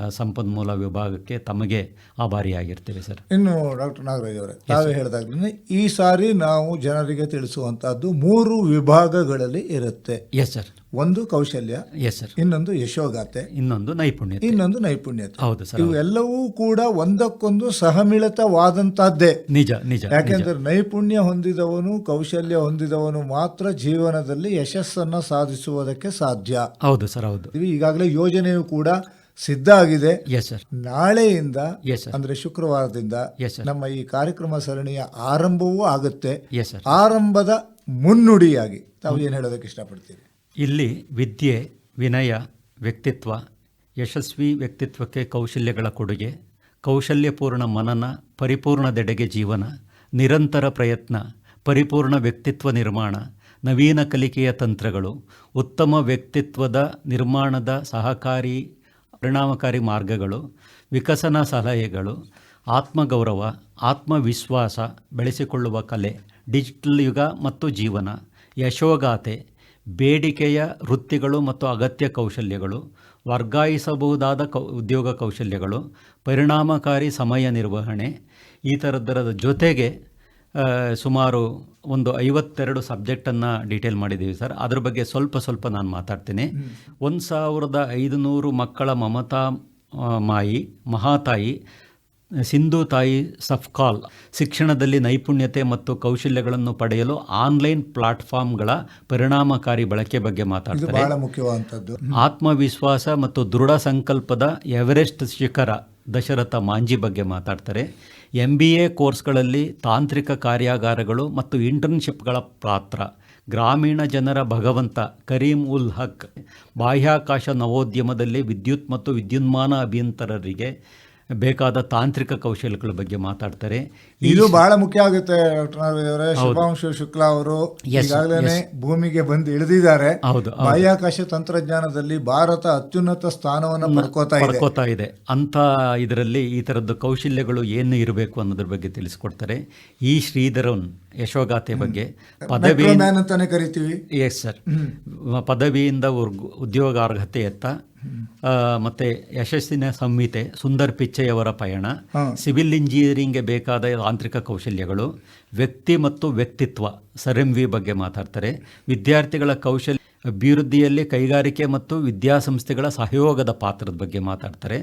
ಸಂಪನ್ಮೂಲ ವಿಭಾಗಕ್ಕೆ ತಮಗೆ ಆಭಾರಿಯಾಗಿರ್ತೀವಿ ಸರ್. ಇನ್ನು ಡಾಕ್ಟರ್ ನಾಗರಾಜ್ ಅವರೇ ತಾವೇ ಹೇಳಿದಾಗ ಈ ಸಾರಿ ನಾವು ಜನರಿಗೆ ತಿಳಿಸುವಂತಹದ್ದು ಮೂರು ವಿಭಾಗಗಳಲ್ಲಿ ಇರುತ್ತೆ. ಎಸ್ ಸರ್ ಒಂದು ಕೌಶಲ್ಯ ಎಸ್ ಸರ್ ಇನ್ನೊಂದು ಯಶೋಗಾತೆ ಇನ್ನೊಂದು ನೈಪುಣ್ಯ ಇನ್ನೊಂದು ನೈಪುಣ್ಯತೆ. ಹೌದು ಸರ್ ಇವೆಲ್ಲವೂ ಕೂಡ ಒಂದಕ್ಕೊಂದು ಸಹಮಿಳಿತವಾದಂತಹದ್ದೇ. ನಿಜ ನಿಜ ಯಾಕೆಂದ್ರೆ ನೈಪುಣ್ಯ ಹೊಂದಿದವನು ಕೌಶಲ್ಯ ಹೊಂದಿದವನು ಮಾತ್ರ ಜೀವನದಲ್ಲಿ ಯಶಸ್ಸನ್ನು ಸಾಧಿಸುವುದಕ್ಕೆ ಸಾಧ್ಯ. ಹೌದು ಸರ್ ಹೌದು. ಈಗಾಗಲೇ ಯೋಜನೆಯು ಕೂಡ ಸಿದ್ಧ ಆಗಿದೆ. ಎಸ್ ಸರ್ ನಾಳೆಯಿಂದ ಎಸ್ ಸರ್ ಅಂದ್ರೆ ಶುಕ್ರವಾರದಿಂದ ಎಸ್ ಸರ್ ನಮ್ಮ ಈ ಕಾರ್ಯಕ್ರಮ ಸರಣಿಯ ಆರಂಭವೂ ಆಗುತ್ತೆ. ಎಸ್ ಸರ್ ಆರಂಭದ ಮುನ್ನುಡಿಯಾಗಿ ತಾವು ಏನು ಹೇಳೋದಕ್ಕೆ ಇಷ್ಟಪಡ್ತೀರಿ? ಇಲ್ಲಿ ವಿದ್ಯೆ ವಿನಯ ವ್ಯಕ್ತಿತ್ವ ಯಶಸ್ವಿ ವ್ಯಕ್ತಿತ್ವಕ್ಕೆ ಕೌಶಲ್ಯಗಳ ಕೊಡುಗೆ ಕೌಶಲ್ಯಪೂರ್ಣ ಮನನ ಪರಿಪೂರ್ಣದೆಡೆಗೆ ಜೀವನ ನಿರಂತರ ಪ್ರಯತ್ನ ಪರಿಪೂರ್ಣ ವ್ಯಕ್ತಿತ್ವ ನಿರ್ಮಾಣ ನವೀನ ಕಲಿಕೆಯ ತಂತ್ರಗಳು ಉತ್ತಮ ವ್ಯಕ್ತಿತ್ವದ ನಿರ್ಮಾಣದ ಸಹಕಾರಿ ಪರಿಣಾಮಕಾರಿ ಮಾರ್ಗಗಳು, ವಿಕಸನ ಸಲಹೆಗಳು, ಆತ್ಮಗೌರವ, ಆತ್ಮವಿಶ್ವಾಸ ಬೆಳೆಸಿಕೊಳ್ಳುವ ಕಲೆ, ಡಿಜಿಟಲ್ ಯುಗ ಮತ್ತು ಜೀವನ, ಯಶೋಗಾಥೆ, ಬೇಡಿಕೆಯ ವೃತ್ತಿಗಳು ಮತ್ತು ಅಗತ್ಯ ಕೌಶಲ್ಯಗಳು, ವರ್ಗಾಯಿಸಬಹುದಾದ ಕೌ, ಉದ್ಯೋಗ ಕೌಶಲ್ಯಗಳು, ಪರಿಣಾಮಕಾರಿ ಸಮಯ ನಿರ್ವಹಣೆ, ಈ ಥರದ್ದರ ಜೊತೆಗೆ ಸುಮಾರು ಒಂದು ಐವತ್ತೆರಡು ಸಬ್ಜೆಕ್ಟನ್ನು ಡೀಟೇಲ್ ಮಾಡಿದ್ದೀವಿ ಸರ್. ಅದ್ರ ಬಗ್ಗೆ ಸ್ವಲ್ಪ ಸ್ವಲ್ಪ ನಾನು ಮಾತಾಡ್ತೀನಿ. ಒಂದು ಸಾವಿರದ ಐದುನೂರು ಮಕ್ಕಳ ಮಮತಾ ಮಾಯಿ ಮಹಾತಾಯಿ ಸಿಂಧು ತಾಯಿ ಸಫ್ಕಾಲ್ ಶಿಕ್ಷಣದಲ್ಲಿ ನೈಪುಣ್ಯತೆ ಮತ್ತು ಕೌಶಲ್ಯಗಳನ್ನು ಪಡೆಯಲು ಆನ್ಲೈನ್ ಪ್ಲಾಟ್ಫಾರ್ಮ್ಗಳ ಪರಿಣಾಮಕಾರಿ ಬಳಕೆ ಬಗ್ಗೆ ಮಾತಾಡ್ತಾರೆ. ಆತ್ಮವಿಶ್ವಾಸ ಮತ್ತು ದೃಢ ಸಂಕಲ್ಪದ ಎವರೆಸ್ಟ್ ಶಿಖರ ದಶರಥ ಮಾಂಜಿ ಬಗ್ಗೆ ಮಾತಾಡ್ತಾರೆ. ಎಂ ಬಿ ಎ ಕೋರ್ಸ್ಗಳಲ್ಲಿ ತಾಂತ್ರಿಕ ಕಾರ್ಯಾಗಾರಗಳು ಮತ್ತು ಇಂಟರ್ನ್ಶಿಪ್ಗಳ ಪಾತ್ರ. ಗ್ರಾಮೀಣ ಜನರ ಭಗವಂತ ಕರೀಂ ಉಲ್ ಹಕ್ ಬಾಹ್ಯಾಕಾಶ ನವೋದ್ಯಮದಲ್ಲಿ ವಿದ್ಯುತ್ ಮತ್ತು ವಿದ್ಯುನ್ಮಾನ ಅಭಿಯಂತರರಿಗೆ ಬೇಕಾದ ತಾಂತ್ರಿಕ ಕೌಶಲ್ಯಗಳ ಬಗ್ಗೆ ಮಾತಾಡ್ತಾರೆ. ಇದು ಬಹಳ ಮುಖ್ಯ ಆಗುತ್ತೆ ಡಾಕ್ಟರ್ ಶುಭಾಂಶು ಶುಕ್ಲಾ ಅವರು ಈಗಾಗಲೇ ಭೂಮಿಗೆ ಬಂದು ಇಳಿದಿದ್ದಾರೆ. ಬಾಹ್ಯಾಕಾಶ ತಂತ್ರಜ್ಞಾನದಲ್ಲಿ ಭಾರತ ಅತ್ಯುನ್ನತ ಸ್ಥಾನವನ್ನು ಪಡ್ಕೋತಾ ಇದೆ. ಅಂತ ಇದರಲ್ಲಿ ಈ ತರದ್ದು ಕೌಶಲ್ಯಗಳು ಏನು ಇರಬೇಕು ಅನ್ನೋದ್ರ ಬಗ್ಗೆ ತಿಳಿಸ್ಕೊಡ್ತಾರೆ. ಈ ಶ್ರೀಧರನ್ ಯಶೋಗಾಥೆ ಬಗ್ಗೆ ಪದವಿ ಅಂತಾನೆ ಕರಿತೀವಿ. ಎಸ್ ಸರ್ ಪದವಿಯಿಂದ ಉದ್ಯೋಗ ಉದ್ಯೋಗಾರ್ಹತೆ ಎತ್ತ. ಮತ್ತೆ ಯಶಸ್ಸಿನ ಸಂಹಿತೆ ಸುಂದರ್ ಪಿಚ್ಚೆಯವರ ಪಯಣ. ಸಿವಿಲ್ ಇಂಜಿನಿಯರಿಂಗ್ಗೆ ಬೇಕಾದ ತಾಂತ್ರಿಕ ಕೌಶಲ್ಯಗಳು ವ್ಯಕ್ತಿ ಮತ್ತು ವ್ಯಕ್ತಿತ್ವ ಸರ್ ವಿ ಬಗ್ಗೆ ಮಾತಾಡ್ತಾರೆ. ವಿದ್ಯಾರ್ಥಿಗಳ ಕೌಶಲ್ಯ ಅಭಿವೃದ್ಧಿಯಲ್ಲಿ ಕೈಗಾರಿಕೆ ಮತ್ತು ವಿದ್ಯಾಸಂಸ್ಥೆಗಳ ಸಹಯೋಗದ ಪಾತ್ರದ ಬಗ್ಗೆ ಮಾತಾಡ್ತಾರೆ.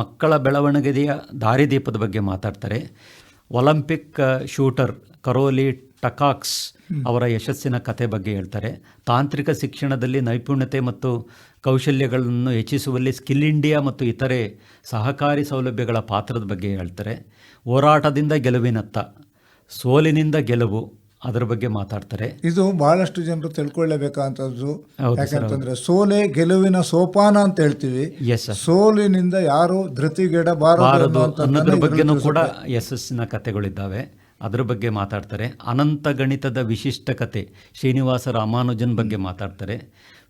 ಮಕ್ಕಳ ಬೆಳವಣಿಗೆಯ ದಾರಿದೀಪದ ಬಗ್ಗೆ ಮಾತಾಡ್ತಾರೆ. ಒಲಿಂಪಿಕ್ ಶೂಟರ್ ಕರೋಲಿ ಟಕಾಕ್ಸ್ ಅವರ ಯಶಸ್ಸಿನ ಕತೆ ಬಗ್ಗೆ ಹೇಳ್ತಾರೆ. ತಾಂತ್ರಿಕ ಶಿಕ್ಷಣದಲ್ಲಿ ನೈಪುಣ್ಯತೆ ಮತ್ತು ಕೌಶಲ್ಯಗಳನ್ನು ಹೆಚ್ಚಿಸುವಲ್ಲಿ ಸ್ಕಿಲ್ ಇಂಡಿಯಾ ಮತ್ತು ಇತರೆ ಸಹಕಾರಿ ಸೌಲಭ್ಯಗಳ ಪಾತ್ರದ ಬಗ್ಗೆ ಹೇಳ್ತಾರೆ. ಹೋರಾಟದಿಂದ ಗೆಲುವಿನತ್ತ ಸೋಲಿನಿಂದ ಗೆಲುವು ಅದರ ಬಗ್ಗೆ ಮಾತಾಡ್ತಾರೆ. ಇದು ಬಹಳಷ್ಟು ಜನರು ತಿಳ್ಕೊಳ್ಳೇಬೇಕಾದಂಥದ್ದು. ಸರ್, ಯಾಕಂತಂದ್ರೆ ಸೋಲೆ ಗೆಲುವಿನ ಸೋಪಾನ ಅಂತ ಹೇಳ್ತೀವಿ. ಸೋಲಿನಿಂದ ಯಾರು ಧೃತಿಗೆಡಬಾರದು ಅನ್ನೋದ್ರ ಬಗ್ಗೆನೂ ಕೂಡ. ಯಶಸ್ಸಿನ ಕಥೆಗಳಿದ್ದಾವೆ. ಅದರ ಬಗ್ಗೆ ಮಾತಾಡ್ತಾರೆ. ಅನಂತ ಗಣಿತದ ವಿಶಿಷ್ಟ ಕತೆ ಶ್ರೀನಿವಾಸ ರಾಮಾನುಜನ್ ಬಗ್ಗೆ ಮಾತಾಡ್ತಾರೆ.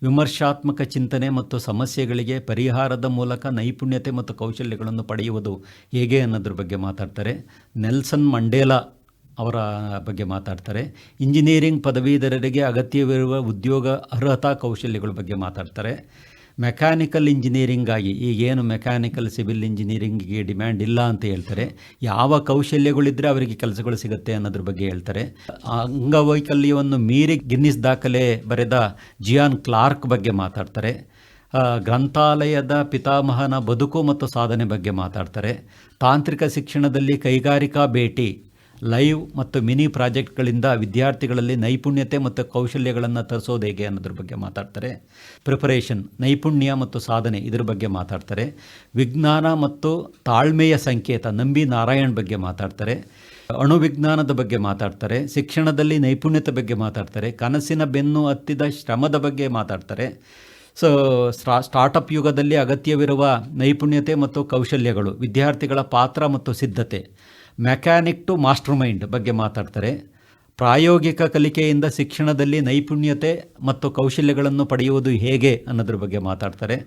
ವಿಮರ್ಶಾತ್ಮಕ ಚಿಂತನೆ ಮತ್ತು ಸಮಸ್ಯೆಗಳಿಗೆ ಪರಿಹಾರದ ಮೂಲಕ ನೈಪುಣ್ಯತೆ ಮತ್ತು ಕೌಶಲ್ಯಗಳನ್ನು ಪಡೆಯುವುದು ಹೇಗೆ ಅನ್ನೋದ್ರ ಬಗ್ಗೆ ಮಾತಾಡ್ತಾರೆ. ನೆಲ್ಸನ್ ಮಂಡೇಲಾ ಅವರ ಬಗ್ಗೆ ಮಾತಾಡ್ತಾರೆ. ಇಂಜಿನಿಯರಿಂಗ್ ಪದವೀಧರರಿಗೆ ಅಗತ್ಯವಿರುವ ಉದ್ಯೋಗ ಅರ್ಹತಾ ಕೌಶಲ್ಯಗಳ ಬಗ್ಗೆ ಮಾತಾಡ್ತಾರೆ. ಮೆಕ್ಯಾನಿಕಲ್ ಇಂಜಿನಿಯರಿಂಗಾಗಿ ಈಗೇನು ಮೆಕ್ಯಾನಿಕಲ್ ಸಿವಿಲ್ ಇಂಜಿನಿಯರಿಂಗಿಗೆ ಡಿಮ್ಯಾಂಡ್ ಇಲ್ಲ ಅಂತ ಹೇಳ್ತಾರೆ. ಯಾವ ಕೌಶಲ್ಯಗಳಿದ್ದರೆ ಅವರಿಗೆ ಕೆಲಸಗಳು ಸಿಗುತ್ತೆ ಅನ್ನೋದ್ರ ಬಗ್ಗೆ ಹೇಳ್ತಾರೆ. ಅಂಗವೈಕಲ್ಯವನ್ನು ಮೀರಿ ಗಿನ್ನಿಸ್ ದಾಖಲೆ ಬರೆದ ಜಿಯಾನ್ ಕ್ಲಾರ್ಕ್ ಬಗ್ಗೆ ಮಾತಾಡ್ತಾರೆ. ಗ್ರಂಥಾಲಯದ ಪಿತಾಮಹನ ಬದುಕು ಮತ್ತು ಸಾಧನೆ ಬಗ್ಗೆ ಮಾತಾಡ್ತಾರೆ. ತಾಂತ್ರಿಕ ಶಿಕ್ಷಣದಲ್ಲಿ ಕೈಗಾರಿಕಾ ಭೇಟಿ ಲೈವ್ ಮತ್ತು ಮಿನಿ ಪ್ರಾಜೆಕ್ಟ್ಗಳಿಂದ ವಿದ್ಯಾರ್ಥಿಗಳಲ್ಲಿ ನೈಪುಣ್ಯತೆ ಮತ್ತು ಕೌಶಲ್ಯಗಳನ್ನು ತರಿಸೋದು ಹೇಗೆ ಅನ್ನೋದ್ರ ಬಗ್ಗೆ ಮಾತಾಡ್ತಾರೆ. ಪ್ರಿಪರೇಷನ್, ನೈಪುಣ್ಯ ಮತ್ತು ಸಾಧನೆ ಇದ್ರ ಬಗ್ಗೆ ಮಾತಾಡ್ತಾರೆ. ವಿಜ್ಞಾನ ಮತ್ತು ತಾಳ್ಮೆಯ ಸಂಕೇತ, ನಂಬಿ ನಾರಾಯಣ್ ಬಗ್ಗೆ ಮಾತಾಡ್ತಾರೆ. ಅಣುವಿಜ್ಞಾನದ ಬಗ್ಗೆ ಮಾತಾಡ್ತಾರೆ. ಶಿಕ್ಷಣದಲ್ಲಿ ನೈಪುಣ್ಯತೆ ಬಗ್ಗೆ ಮಾತಾಡ್ತಾರೆ. ಕನಸಿನ ಬೆನ್ನು ಹತ್ತಿದ ಶ್ರಮದ ಬಗ್ಗೆ ಮಾತಾಡ್ತಾರೆ. ಸೊ ಸ್ಟಾ ಸ್ಟಾರ್ಟಪ್ ಯುಗದಲ್ಲಿ ಅಗತ್ಯವಿರುವ ನೈಪುಣ್ಯತೆ ಮತ್ತು ಕೌಶಲ್ಯಗಳು, ವಿದ್ಯಾರ್ಥಿಗಳ ಪಾತ್ರ ಮತ್ತು ಸಿದ್ಧತೆ. ಮೆಕ್ಯಾನಿಕ್ ಟು ಮಾಸ್ಟರ್ ಮೈಂಡ್ ಬಗ್ಗೆ ಮಾತಾಡ್ತಾರೆ. ಪ್ರಾಯೋಗಿಕ ಕಲಿಕೆಯಿಂದ ಶಿಕ್ಷಣದಲ್ಲಿ ನೈಪುಣ್ಯತೆ ಮತ್ತು ಕೌಶಲ್ಯಗಳನ್ನು ಪಡೆಯುವುದು ಹೇಗೆ ಅನ್ನೋದ್ರ ಬಗ್ಗೆ ಮಾತಾಡ್ತಾರೆ.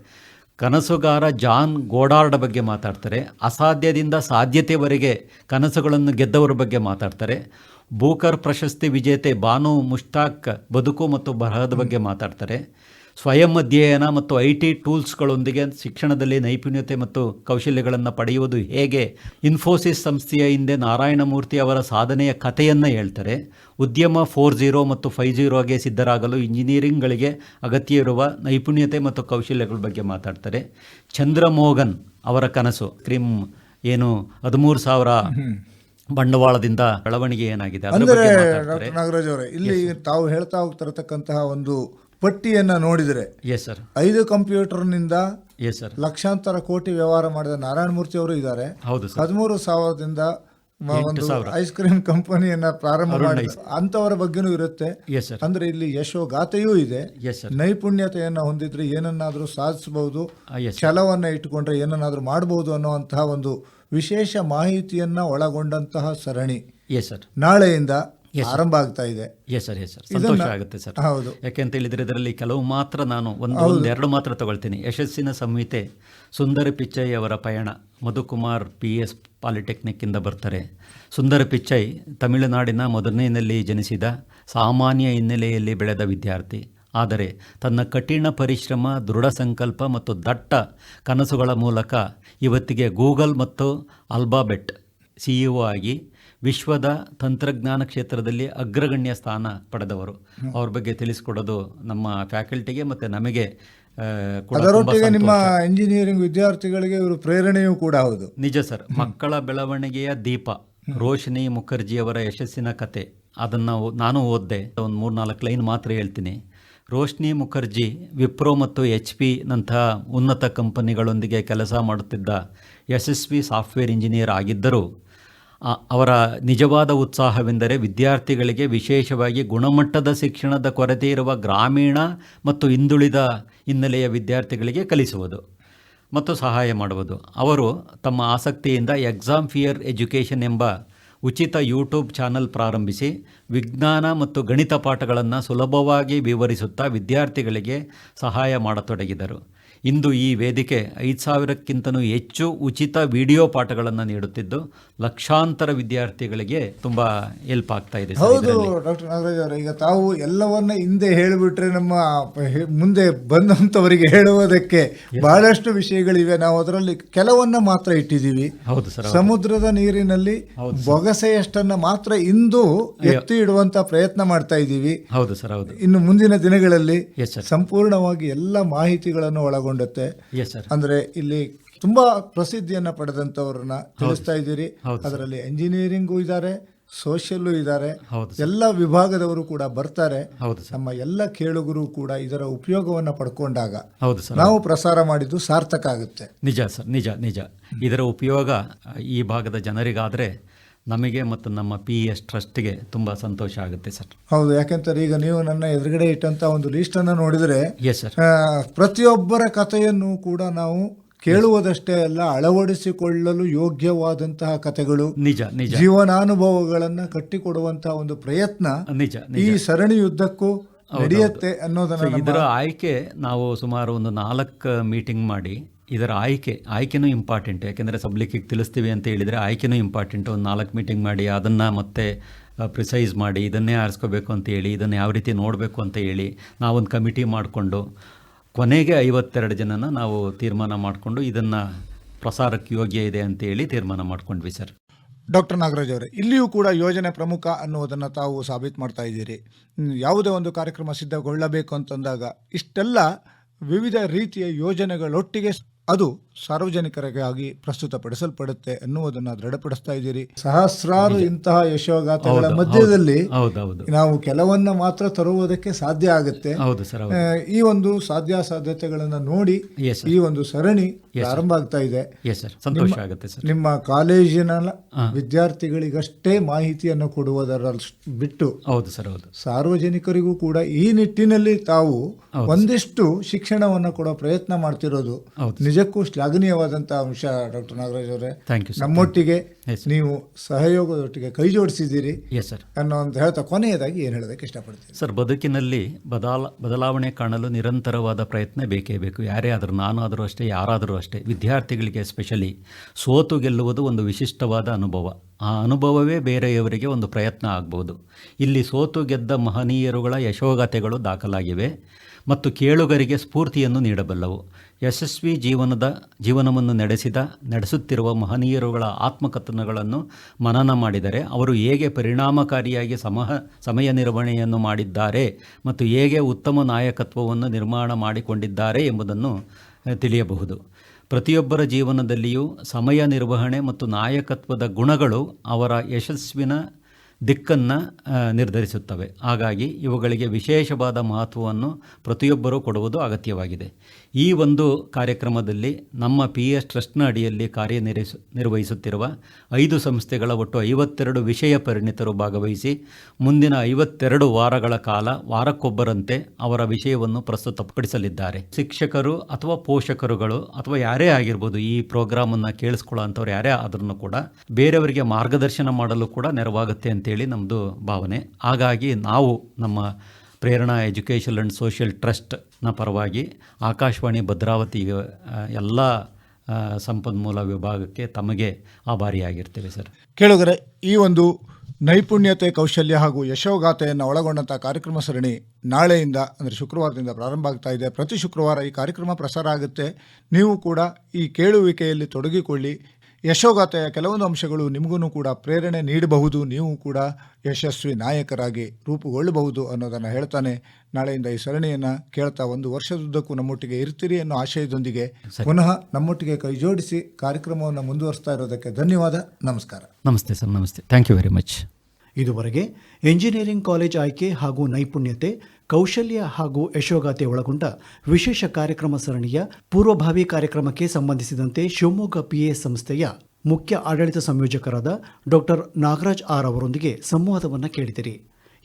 ಕನಸುಗಾರ ಜಾನ್ ಗೋಡಾರ್ಡ್ ಬಗ್ಗೆ ಮಾತಾಡ್ತಾರೆ. ಅಸಾಧ್ಯದಿಂದ ಸಾಧ್ಯತೆವರೆಗೆ ಕನಸುಗಳನ್ನು ಗೆದ್ದವರ ಬಗ್ಗೆ ಮಾತಾಡ್ತಾರೆ. ಬೂಕರ್ ಪ್ರಶಸ್ತಿ ವಿಜೇತೆ ಬಾನು ಮುಷ್ತಾಕ್ ಬದುಕು ಮತ್ತು ಬರಹದ ಬಗ್ಗೆ ಮಾತಾಡ್ತಾರೆ. ಸ್ವಯಂ ಅಧ್ಯಯನ ಮತ್ತು ಐ ಟಿ ಟೂಲ್ಸ್ಗಳೊಂದಿಗೆ ಶಿಕ್ಷಣದಲ್ಲಿ ನೈಪುಣ್ಯತೆ ಮತ್ತು ಕೌಶಲ್ಯಗಳನ್ನು ಪಡೆಯುವುದು ಹೇಗೆ? ಇನ್ಫೋಸಿಸ್ ಸಂಸ್ಥೆಯ ಹಿಂದೆ ನಾರಾಯಣಮೂರ್ತಿ ಅವರ ಸಾಧನೆಯ ಕಥೆಯನ್ನು ಹೇಳ್ತಾರೆ. ಉದ್ಯಮ ಫೋರ್ ಜೀರೋ ಮತ್ತು ಫೈವ್ ಜೀರೋಗೆ ಸಿದ್ಧರಾಗಲು ಇಂಜಿನಿಯರಿಂಗ್ಗಳಿಗೆ ಅಗತ್ಯ ಇರುವ ನೈಪುಣ್ಯತೆ ಮತ್ತು ಕೌಶಲ್ಯಗಳ ಬಗ್ಗೆ ಮಾತಾಡ್ತಾರೆ. ಚಂದ್ರಮೋಹನ್ ಅವರ ಕನಸು. ಕ್ರಿಮ್ ಏನು ಹದಿಮೂರು ಸಾವಿರ ಬಂಡವಾಳದಿಂದ ಬೆಳವಣಿಗೆ ಏನಾಗಿದೆ ನಾಗರಾಜ್ ಅವರೇ ಇಲ್ಲಿ ತಾವು ಹೇಳ್ತಾ ಹೋಗ್ತಿರತಕ್ಕಂತಹ ಒಂದು ಪಟ್ಟಿಯನ್ನ ನೋಡಿದ್ರೆ ಎಸ್ ಸರ್ ಐದು ಕಂಪ್ಯೂಟರ್ನಿಂದ ಎಸ್ ಸರ್ ಲಕ್ಷಾಂತರ ಕೋಟಿ ವ್ಯವಹಾರ ಮಾಡಿದ ನಾರಾಯಣ ಮೂರ್ತಿ ಅವರು ಇದ್ದಾರೆ. ಹೌದು ಸರ್ ಹದಿಮೂರು ಸಾವಿರದಿಂದ ಮ- ಒಂದು ಐಸ್ ಕ್ರೀಮ್ ಕಂಪನಿಯನ್ನ ಪ್ರಾರಂಭ ಮಾಡಿ ಅಂತವರ ಬಗ್ಗೆನೂ ಇರುತ್ತೆ. ಎಸ್ ಸರ್ ಅಂದ್ರೆ ಇಲ್ಲಿ ಯಶೋಗಾಥೆಯೂ ಇದೆ. ಎಸ್ ಸರ್ ನೈಪುಣ್ಯತೆಯನ್ನ ಹೊಂದಿದ್ರೆ ಏನನ್ನಾದ್ರೂ ಸಾಧಿಸಬಹುದು. ಎಸ್ ಛಲವನ್ನ ಇಟ್ಟುಕೊಂಡ್ರೆ ಏನನ್ನಾದ್ರೂ ಮಾಡಬಹುದು ಅನ್ನುವಂತಹ ಒಂದು ವಿಶೇಷ ಮಾಹಿತಿಯನ್ನ ಒಳಗೊಂಡಂತಹ ಸರಣಿ. ಎಸ್ ಸರ್ ನಾಳೆಯಿಂದ ಆರಂಭ ಆಗ್ತಾ ಇದೆ. ಎಸ್ ಸರ್ ಎಸ್ ಸರ್ ಸಂತೋಷ ಆಗುತ್ತೆ ಸರ್ ಹೌದು. ಯಾಕೆ ಅಂತ ಹೇಳಿದ್ರೆ ಇದರಲ್ಲಿ ಕೆಲವು ಮಾತ್ರ ನಾನು ಒಂದು ಒಂದು ಎರಡು ಮಾತ್ರ ತಗೊಳ್ತೀನಿ. ಯಶಸ್ಸಿನ ಸಂಹಿತೆ ಸುಂದರ ಪಿಚ್ಚೈ ಅವರ ಪಯಣ. ಮಧುಕುಮಾರ್ ಪಿ ಎಸ್ ಪಾಲಿಟೆಕ್ನಿಕ್ಕಿಂದ ಬರ್ತಾರೆ. ಸುಂದರ ಪಿಚ್ಚೈ ತಮಿಳುನಾಡಿನ ಮೊದಲನೆಯಲ್ಲಿ ಜನಿಸಿದ ಸಾಮಾನ್ಯ ಹಿನ್ನೆಲೆಯಲ್ಲಿ ಬೆಳೆದ ವಿದ್ಯಾರ್ಥಿ. ಆದರೆ ತನ್ನ ಕಠಿಣ ಪರಿಶ್ರಮ ದೃಢ ಸಂಕಲ್ಪ ಮತ್ತು ದಟ್ಟ ಕನಸುಗಳ ಮೂಲಕ ಇವತ್ತಿಗೆ ಗೂಗಲ್ ಮತ್ತು ಅಲ್ಬಾಬೆಟ್ ಸಿ ಇ ಆಗಿ ವಿಶ್ವದ ತಂತ್ರಜ್ಞಾನ ಕ್ಷೇತ್ರದಲ್ಲಿ ಅಗ್ರಗಣ್ಯ ಸ್ಥಾನ ಪಡೆದವರು. ಅವ್ರ ಬಗ್ಗೆ ತಿಳಿಸ್ಕೊಡೋದು ನಮ್ಮ ಫ್ಯಾಕಲ್ಟಿಗೆ ಮತ್ತು ನಮಗೆ ಅದರೊಟ್ಟಿಗೆ ನಿಮ್ಮ ಇಂಜಿನಿಯರಿಂಗ್ ವಿದ್ಯಾರ್ಥಿಗಳಿಗೆ ಇವರು ಪ್ರೇರಣೆಯೂ ಕೂಡ ಹೌದು. ನಿಜ ಸರ್. ಮಕ್ಕಳ ಬೆಳವಣಿಗೆಯ ದೀಪ. ರೋಶಿನಿ ಮುಖರ್ಜಿಯವರ ಯಶಸ್ಸಿನ ಕತೆ. ಅದನ್ನು ನಾನು ಓದಿದೆ. ಒಂದು ಮೂರು ನಾಲ್ಕು ಲೈನ್ ಮಾತ್ರ ಹೇಳ್ತೀನಿ. ರೋಶ್ನಿ ಮುಖರ್ಜಿ ವಿಪ್ರೋ ಮತ್ತು ಎಚ್ ಪಿ ನಂತಹ ಉನ್ನತ ಕಂಪನಿಗಳೊಂದಿಗೆ ಕೆಲಸ ಮಾಡುತ್ತಿದ್ದ ಯಶಸ್ವಿ ಸಾಫ್ಟ್ವೇರ್ ಇಂಜಿನಿಯರ್ ಆಗಿದ್ದರೂ ಅವರ ನಿಜವಾದ ಉತ್ಸಾಹವೆಂದರೆ ವಿದ್ಯಾರ್ಥಿಗಳಿಗೆ ವಿಶೇಷವಾಗಿ ಗುಣಮಟ್ಟದ ಶಿಕ್ಷಣದ ಕೊರತೆ ಇರುವ ಗ್ರಾಮೀಣ ಮತ್ತು ಹಿಂದುಳಿದ ಹಿನ್ನೆಲೆಯ ವಿದ್ಯಾರ್ಥಿಗಳಿಗೆ ಕಲಿಸುವುದು ಮತ್ತು ಸಹಾಯ ಮಾಡುವುದು. ಅವರು ತಮ್ಮ ಆಸಕ್ತಿಯಿಂದ ಎಕ್ಸಾಮ್ ಫಿಯರ್ ಎಜುಕೇಷನ್ ಎಂಬ ಉಚಿತ ಯೂಟ್ಯೂಬ್ ಚಾನಲ್ ಪ್ರಾರಂಭಿಸಿ ವಿಜ್ಞಾನ ಮತ್ತು ಗಣಿತ ಪಾಠಗಳನ್ನು ಸುಲಭವಾಗಿ ವಿವರಿಸುತ್ತಾ ವಿದ್ಯಾರ್ಥಿಗಳಿಗೆ ಸಹಾಯ ಮಾಡತೊಡಗಿದರು. ಇಂದು ಈ ವೇದಿಕೆ ಐದು ಸಾವಿರಕ್ಕಿಂತನೂ ಹೆಚ್ಚು ಉಚಿತ ವಿಡಿಯೋ ಪಾಠಗಳನ್ನು ನೀಡುತ್ತಿದ್ದು ಲಕ್ಷಾಂತರ ವಿದ್ಯಾರ್ಥಿಗಳಿಗೆ ತುಂಬ ಹೆಲ್ಪ್ ಆಗ್ತಾ ಇದೆ ಹೌದು ಡಾಕ್ಟರ್ ನಾಗರಾಜ್ ಅವರೇ ಈಗ ತಾವು ಎಲ್ಲವನ್ನ ಹಿಂದೆ ಹೇಳಿಬಿಟ್ರೆ ನಮ್ಮ ಮುಂದೆ ಬಂದಂಥವರಿಗೆ ಹೇಳುವುದಕ್ಕೆ ಬಹಳಷ್ಟು ವಿಷಯಗಳಿವೆ. ನಾವು ಅದರಲ್ಲಿ ಕೆಲವನ್ನ ಮಾತ್ರ ಇಟ್ಟಿದ್ದೀವಿ. ಹೌದು ಸರ್ ಸಮುದ್ರದ ನೀರಿನಲ್ಲಿ ಬೊಗಸೆಯಷ್ಟನ್ನ ಮಾತ್ರ ಇಂದು ಎತ್ತಿ ಇಡುವಂತ ಪ್ರಯತ್ನ ಮಾಡ್ತಾ ಇದ್ದೀವಿ. ಹೌದು ಸರ್ ಹೌದು. ಇನ್ನು ಮುಂದಿನ ದಿನಗಳಲ್ಲಿ ಸಂಪೂರ್ಣವಾಗಿ ಎಲ್ಲ ಮಾಹಿತಿಗಳನ್ನು ಒಳಗೊಂಡುತ್ತೆ ಅಂದ್ರೆ ಇಲ್ಲಿ ತುಂಬಾ ಪ್ರಸಿದ್ಧಿಯನ್ನ ಪಡೆದಂತವ್ರನ್ನ ತಿಳಿಸ್ತಾ ಇದ್ದೀರಿ. ಅದರಲ್ಲಿ ಎಂಜಿನಿಯರಿಂಗು ಇದ್ದಾರೆ ಸೋಷಿಯಲ್ಲು ಇದ್ದಾರೆ. ಎಲ್ಲ ವಿಭಾಗದವರು ಕೂಡ ಬರ್ತಾರೆ. ನಮ್ಮ ಎಲ್ಲ ಕೇಳುಗರು ಕೂಡ ಇದರ ಉಪಯೋಗವನ್ನ ಪಡ್ಕೊಂಡಾಗ ಹೌದು ಸರ್ ನಾವು ಪ್ರಸಾರ ಮಾಡಿದ್ದು ಸಾರ್ಥಕ ಆಗುತ್ತೆ. ನಿಜ ಸರ್ ನಿಜ ನಿಜ. ಇದರ ಉಪಯೋಗ ಈ ಭಾಗದ ಜನರಿಗಾದರೆ ನಮಗೆ ಮತ್ತು ನಮ್ಮ ಪಿ ಎಸ್ ಟ್ರಸ್ಟ್ಗೆ ತುಂಬ ಸಂತೋಷ ಆಗುತ್ತೆ ಸರ್. ಹೌದು ಯಾಕೆಂತಾರೆ ಈಗ ನೀವು ನನ್ನ ಎದುರುಗಡೆ ಇಟ್ಟಂತ ಒಂದು ಲಿಸ್ಟ್ ಅನ್ನ ನೋಡಿದ್ರೆ ಎಸ್ ಸರ್ ಪ್ರತಿಯೊಬ್ಬರ ಕಥೆಯನ್ನು ಕೂಡ ನಾವು ಕೇಳುವುದಷ್ಟೇ ಅಲ್ಲ ಅಳವಡಿಸಿಕೊಳ್ಳಲು ಯೋಗ್ಯವಾದಂತಹ ಕಥೆಗಳು ನಿಜ ನಿಜ. ಜೀವನಾನುಭವಗಳನ್ನ ಕಟ್ಟಿಕೊಡುವಂತಹ ಒಂದು ಪ್ರಯತ್ನ ನಿಜ ಈ ಸರಣಿ ಯುದ್ಧಕ್ಕೂ ನಡೆಯುತ್ತೆ ಅನ್ನೋದನ್ನ ಇದರ ಆಯ್ಕೆ ನಾವು ಸುಮಾರು ಒಂದು ನಾಲ್ಕು ಮೀಟಿಂಗ್ ಮಾಡಿ ಇದರ ಆಯ್ಕೆ, ಆಯ್ಕೆನೂ ಇಂಪಾರ್ಟೆಂಟ್ ಯಾಕೆಂದರೆ ಸಬ್ಲಿಕ್ಕಿಗೆ ತಿಳಿಸ್ತೀವಿ ಅಂತ ಹೇಳಿದರೆ ಆಯ್ಕೆನೂ ಇಂಪಾರ್ಟೆಂಟ್ ಒಂದು ನಾಲ್ಕು ಮೀಟಿಂಗ್ ಮಾಡಿ, ಅದನ್ನು ಮತ್ತೆ ಪ್ರಿಸೈಸ್ ಮಾಡಿ, ಇದನ್ನೇ ಆರಿಸ್ಕೋಬೇಕು ಅಂತ ಹೇಳಿ, ಇದನ್ನು ಯಾವ ರೀತಿ ನೋಡಬೇಕು ಅಂತ ಹೇಳಿ ನಾವೊಂದು ಕಮಿಟಿ ಮಾಡಿಕೊಂಡು, ಕೊನೆಗೆ ಐವತ್ತೆರಡು ಜನನ ನಾವು ತೀರ್ಮಾನ ಮಾಡಿಕೊಂಡು ಇದನ್ನು ಪ್ರಸಾರಕ್ಕೆ ಯೋಗ್ಯ ಇದೆ ಅಂತ ಹೇಳಿ ತೀರ್ಮಾನ ಮಾಡ್ಕೊಂಡ್ವಿ ಸರ್. ಡಾಕ್ಟರ್ ನಾಗರಾಜ್ ಅವರೇ, ಇಲ್ಲಿಯೂ ಕೂಡ ಯೋಜನೆ ಪ್ರಮುಖ ಅನ್ನುವುದನ್ನು ತಾವು ಸಾಬೀತು ಮಾಡ್ತಾ ಇದ್ದೀರಿ. ಯಾವುದೇ ಒಂದು ಕಾರ್ಯಕ್ರಮ ಸಿದ್ಧಗೊಳ್ಳಬೇಕು ಅಂತಂದಾಗ ಇಷ್ಟೆಲ್ಲ ವಿವಿಧ ರೀತಿಯ ಯೋಜನೆಗಳೊಟ್ಟಿಗೆ ಅದು ಸಾರ್ವಜನಿಕರಿಗಾಗಿ ಪ್ರಸ್ತುತಪಡಿಸಲ್ಪಡುತ್ತೆ ಎನ್ನುವುದನ್ನು ದೃಢಪಡಿಸ್ತಾ ಇದ್ದೀರಿ. ಸಹಸ್ರಾರು ಇಂತಹ ಯಶೋಗಾಥೆಗಳ ಮಧ್ಯದಲ್ಲಿ ನಾವು ಕೆಲವನ್ನ ಮಾತ್ರ ತರುವುದಕ್ಕೆ ಸಾಧ್ಯ ಆಗುತ್ತೆ. ಈ ಒಂದು ಸಾಧ್ಯ ಸಾಧ್ಯತೆಗಳನ್ನು ನೋಡಿ ಈ ಒಂದು ಸರಣಿ ಪ್ರಾರಂಭ ಆಗ್ತಾ ಇದೆ. ಸಂತೋಷ ಆಗುತ್ತೆ ಸರ್ ನಿಮ್ಮ ಕಾಲೇಜಿನ ವಿದ್ಯಾರ್ಥಿಗಳಿಗಷ್ಟೇ ಮಾಹಿತಿಯನ್ನು ಕೊಡುವುದರ ಬಿಟ್ಟು ಹೌದು ಸರ್ ಹೌದು. ಸಾರ್ವಜನಿಕರಿಗೂ ಕೂಡ ಈ ನಿಟ್ಟಿನಲ್ಲಿ ತಾವು ಒಂದಿಷ್ಟು ಶಿಕ್ಷಣವನ್ನು ಕೊಡೋ ಪ್ರಯತ್ನ ಮಾಡ್ತಿರೋದು. ನಿಜಕ್ಕೂ ಶ್ಲಾಘನೀಯವಾದಂತಹ ಅಂಶ ಡಾಕ್ಟರ್ ನಾಗರಾಜ್ ಅವರೇ. ಥ್ಯಾಂಕ್ ಯು ನಮ್ಮೊಟ್ಟಿಗೆ. ನೀವು ಸಹಯೋಗದೊಟ್ಟಿಗೆ ಕೈ ಜೋಡಿಸಿದ್ದೀರಿ. ಎಸ್ ಸರ್ ಅನ್ನೋ ಅಂತ ಹೇಳ್ತಾ ಕೊನೆಯದಾಗಿ ಏನು ಹೇಳೋದಕ್ಕೆ ಇಷ್ಟಪಡ್ತೀನಿ. ಸರ್ ಬದುಕಿನಲ್ಲಿ ಬದಲ ಬದಲಾವಣೆ ಕಾಣಲು ನಿರಂತರವಾದ ಪ್ರಯತ್ನ ಬೇಕೇ ಬೇಕು. ಯಾರೇ ಆದರೂ ನಾನಾದರೂ ಅಷ್ಟೇ ಯಾರಾದರೂ ಅಷ್ಟೇ ವಿದ್ಯಾರ್ಥಿಗಳಿಗೆ ಎಸ್ಪೆಷಲಿ ಸೋತು ಗೆಲ್ಲುವುದು ಒಂದು ವಿಶಿಷ್ಟವಾದ ಅನುಭವ. ಆ ಅನುಭವವೇ ಬೇರೆಯವರಿಗೆ ಒಂದು ಪ್ರಯತ್ನ ಆಗ್ಬೋದು. ಇಲ್ಲಿ ಸೋತು ಗೆದ್ದ ಮಹನೀಯರುಗಳ ಯಶೋಗಾಥೆಗಳು ದಾಖಲಾಗಿವೆ ಮತ್ತು ಕೇಳುಗರಿಗೆ ಸ್ಫೂರ್ತಿಯನ್ನು ನೀಡಬಲ್ಲವು. ಯಶಸ್ವಿ ಜೀವನದ, ಜೀವನವನ್ನು ನಡೆಸಿದ, ನಡೆಸುತ್ತಿರುವ ಮಹನೀಯರುಗಳ ಆತ್ಮಕಥನಗಳನ್ನು ಮನನ ಮಾಡಿದರೆ ಅವರು ಹೇಗೆ ಪರಿಣಾಮಕಾರಿಯಾಗಿ ಸಮಹ, ಸಮಯ ನಿರ್ವಹಣೆಯನ್ನು ಮಾಡಿದ್ದಾರೆ ಮತ್ತು ಹೇಗೆ ಉತ್ತಮ ನಾಯಕತ್ವವನ್ನು ನಿರ್ಮಾಣ ಮಾಡಿಕೊಂಡಿದ್ದಾರೆ ಎಂಬುದನ್ನು ತಿಳಿಯಬಹುದು. ಪ್ರತಿಯೊಬ್ಬರ ಜೀವನದಲ್ಲಿಯೂ ಸಮಯ ನಿರ್ವಹಣೆ ಮತ್ತು ನಾಯಕತ್ವದ ಗುಣಗಳು ಅವರ ಯಶಸ್ವಿನ ದಿಕ್ಕನ್ನು ನಿರ್ಧರಿಸುತ್ತವೆ. ಹಾಗಾಗಿ ಇವುಗಳಿಗೆ ವಿಶೇಷವಾದ ಮಹತ್ವವನ್ನು ಪ್ರತಿಯೊಬ್ಬರೂ ಕೊಡುವುದು ಅಗತ್ಯವಾಗಿದೆ. ಈ ಒಂದು ಕಾರ್ಯಕ್ರಮದಲ್ಲಿ ನಮ್ಮ ಪಿ ಎಸ್ ಟ್ರಸ್ಟ್ನ ಅಡಿಯಲ್ಲಿ ಕಾರ್ಯನಿರ್ವಹಿಸು, ನಿರ್ವಹಿಸುತ್ತಿರುವ ಐದು ಸಂಸ್ಥೆಗಳ ಒಟ್ಟು ಐವತ್ತೆರಡು ವಿಷಯ ಪರಿಣಿತರು ಭಾಗವಹಿಸಿ, ಮುಂದಿನ ಐವತ್ತೆರಡು ವಾರಗಳ ಕಾಲ ವಾರಕ್ಕೊಬ್ಬರಂತೆ ಅವರ ವಿಷಯವನ್ನು ಪ್ರಸ್ತುತಪಡಿಸಲಿದ್ದಾರೆ. ಶಿಕ್ಷಕರು ಅಥವಾ ಪೋಷಕರುಗಳು ಅಥವಾ ಯಾರೇ ಆಗಿರ್ಬೋದು, ಈ ಪ್ರೋಗ್ರಾಮನ್ನು ಕೇಳಿಸ್ಕೊಳ್ಳೋ ಅಂಥವ್ರು ಯಾರೇ ಆದ್ರೂ ಕೂಡ ಬೇರೆಯವರಿಗೆ ಮಾರ್ಗದರ್ಶನ ಮಾಡಲು ಕೂಡ ನೆರವಾಗುತ್ತೆ ಅಂತೇಳಿ ನಮ್ಮದು ಭಾವನೆ. ಹಾಗಾಗಿ ನಾವು ನಮ್ಮ ಪ್ರೇರಣಾ, ಎಜುಕೇಷನ್ ಆ್ಯಂಡ್ ಸೋಷಿಯಲ್ ಟ್ರಸ್ಟ್ನ ಪರವಾಗಿ ಆಕಾಶವಾಣಿ, ಭದ್ರಾವತಿ ಎಲ್ಲ ಸಂಪನ್ಮೂಲ ವಿಭಾಗಕ್ಕೆ ತಮಗೆ ಆಭಾರಿಯಾಗಿರ್ತೇವೆ ಸರ್. ಕೇಳುಗರೆ, ಈ ಒಂದು ನೈಪುಣ್ಯತೆ, ಕೌಶಲ್ಯ ಹಾಗೂ ಯಶೋಗಾಥೆಯನ್ನು ಒಳಗೊಂಡಂಥ ಕಾರ್ಯಕ್ರಮ ಸರಣಿ ನಾಳೆಯಿಂದ, ಅಂದರೆ ಶುಕ್ರವಾರದಿಂದ ಪ್ರಾರಂಭ ಆಗ್ತಾ ಇದೆ. ಪ್ರತಿ ಶುಕ್ರವಾರ ಈ ಕಾರ್ಯಕ್ರಮ ಪ್ರಸಾರ ಆಗುತ್ತೆ. ನೀವು ಕೂಡ ಈ ಕೇಳುವಿಕೆಯಲ್ಲಿ ತೊಡಗಿಕೊಳ್ಳಿ. ಯಶೋಗಾಥೆಯ ಕೆಲವೊಂದು ಅಂಶಗಳು ನಿಮಗೂ ಕೂಡ ಪ್ರೇರಣೆ ನೀಡಬಹುದು. ನೀವು ಕೂಡ ಯಶಸ್ವಿ ನಾಯಕರಾಗಿ ರೂಪುಗೊಳ್ಳಬಹುದು ಅನ್ನೋದನ್ನು ಹೇಳ್ತಾನೆ. ನಾಳೆಯಿಂದ ಈ ಸರಣಿಯನ್ನು ಕೇಳ್ತಾ ಒಂದು ವರ್ಷದುದ್ದಕ್ಕೂ ನಮ್ಮೊಟ್ಟಿಗೆ ಇರ್ತೀರಿ ಅನ್ನೋ ಆಶಯದೊಂದಿಗೆ ಪುನಃ ನಮ್ಮೊಟ್ಟಿಗೆ ಕೈ ಜೋಡಿಸಿ ಕಾರ್ಯಕ್ರಮವನ್ನು ಮುಂದುವರಿಸ್ತಾ ಇರೋದಕ್ಕೆ ಧನ್ಯವಾದ. ನಮಸ್ಕಾರ. ನಮಸ್ತೆ ಸರ್ ನಮಸ್ತೆ. ಥ್ಯಾಂಕ್ ಯು ವೆರಿ ಮಚ್ ಇದುವರೆಗೆ ಇಂಜಿನಿಯರಿಂಗ್ ಕಾಲೇಜ್ ಆಯ್ಕೆ ಹಾಗೂ ನೈಪುಣ್ಯತೆ ಕೌಶಲ್ಯ ಹಾಗೂ ಯಶೋಗಾತೆ ಒಳಗೊಂಡ ವಿಶೇಷ ಕಾರ್ಯಕ್ರಮ ಸರಣಿಯ ಪೂರ್ವಭಾವಿ ಕಾರ್ಯಕ್ರಮಕ್ಕೆ ಸಂಬಂಧಿಸಿದಂತೆ ಶಿವಮೊಗ್ಗ ಪಿಎ ಸಂಸ್ಥೆಯ ಮುಖ್ಯ ಆಡಳಿತ ಸಂಯೋಜಕರಾದ ಡಾಕ್ಟರ್ ನಾಗರಾಜ್ ಆರ್ ಅವರೊಂದಿಗೆ ಸಂವಾದವನ್ನು ಕೇಳಿದಿರಿ.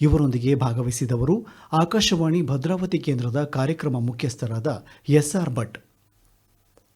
ಇವರೊಂದಿಗೆ ಭಾಗವಹಿಸಿದವರು ಆಕಾಶವಾಣಿ ಭದ್ರಾವತಿ ಕೇಂದ್ರದ ಕಾರ್ಯಕ್ರಮ ಮುಖ್ಯಸ್ಥರಾದ ಎಸ್ಆರ್ ಭಟ್.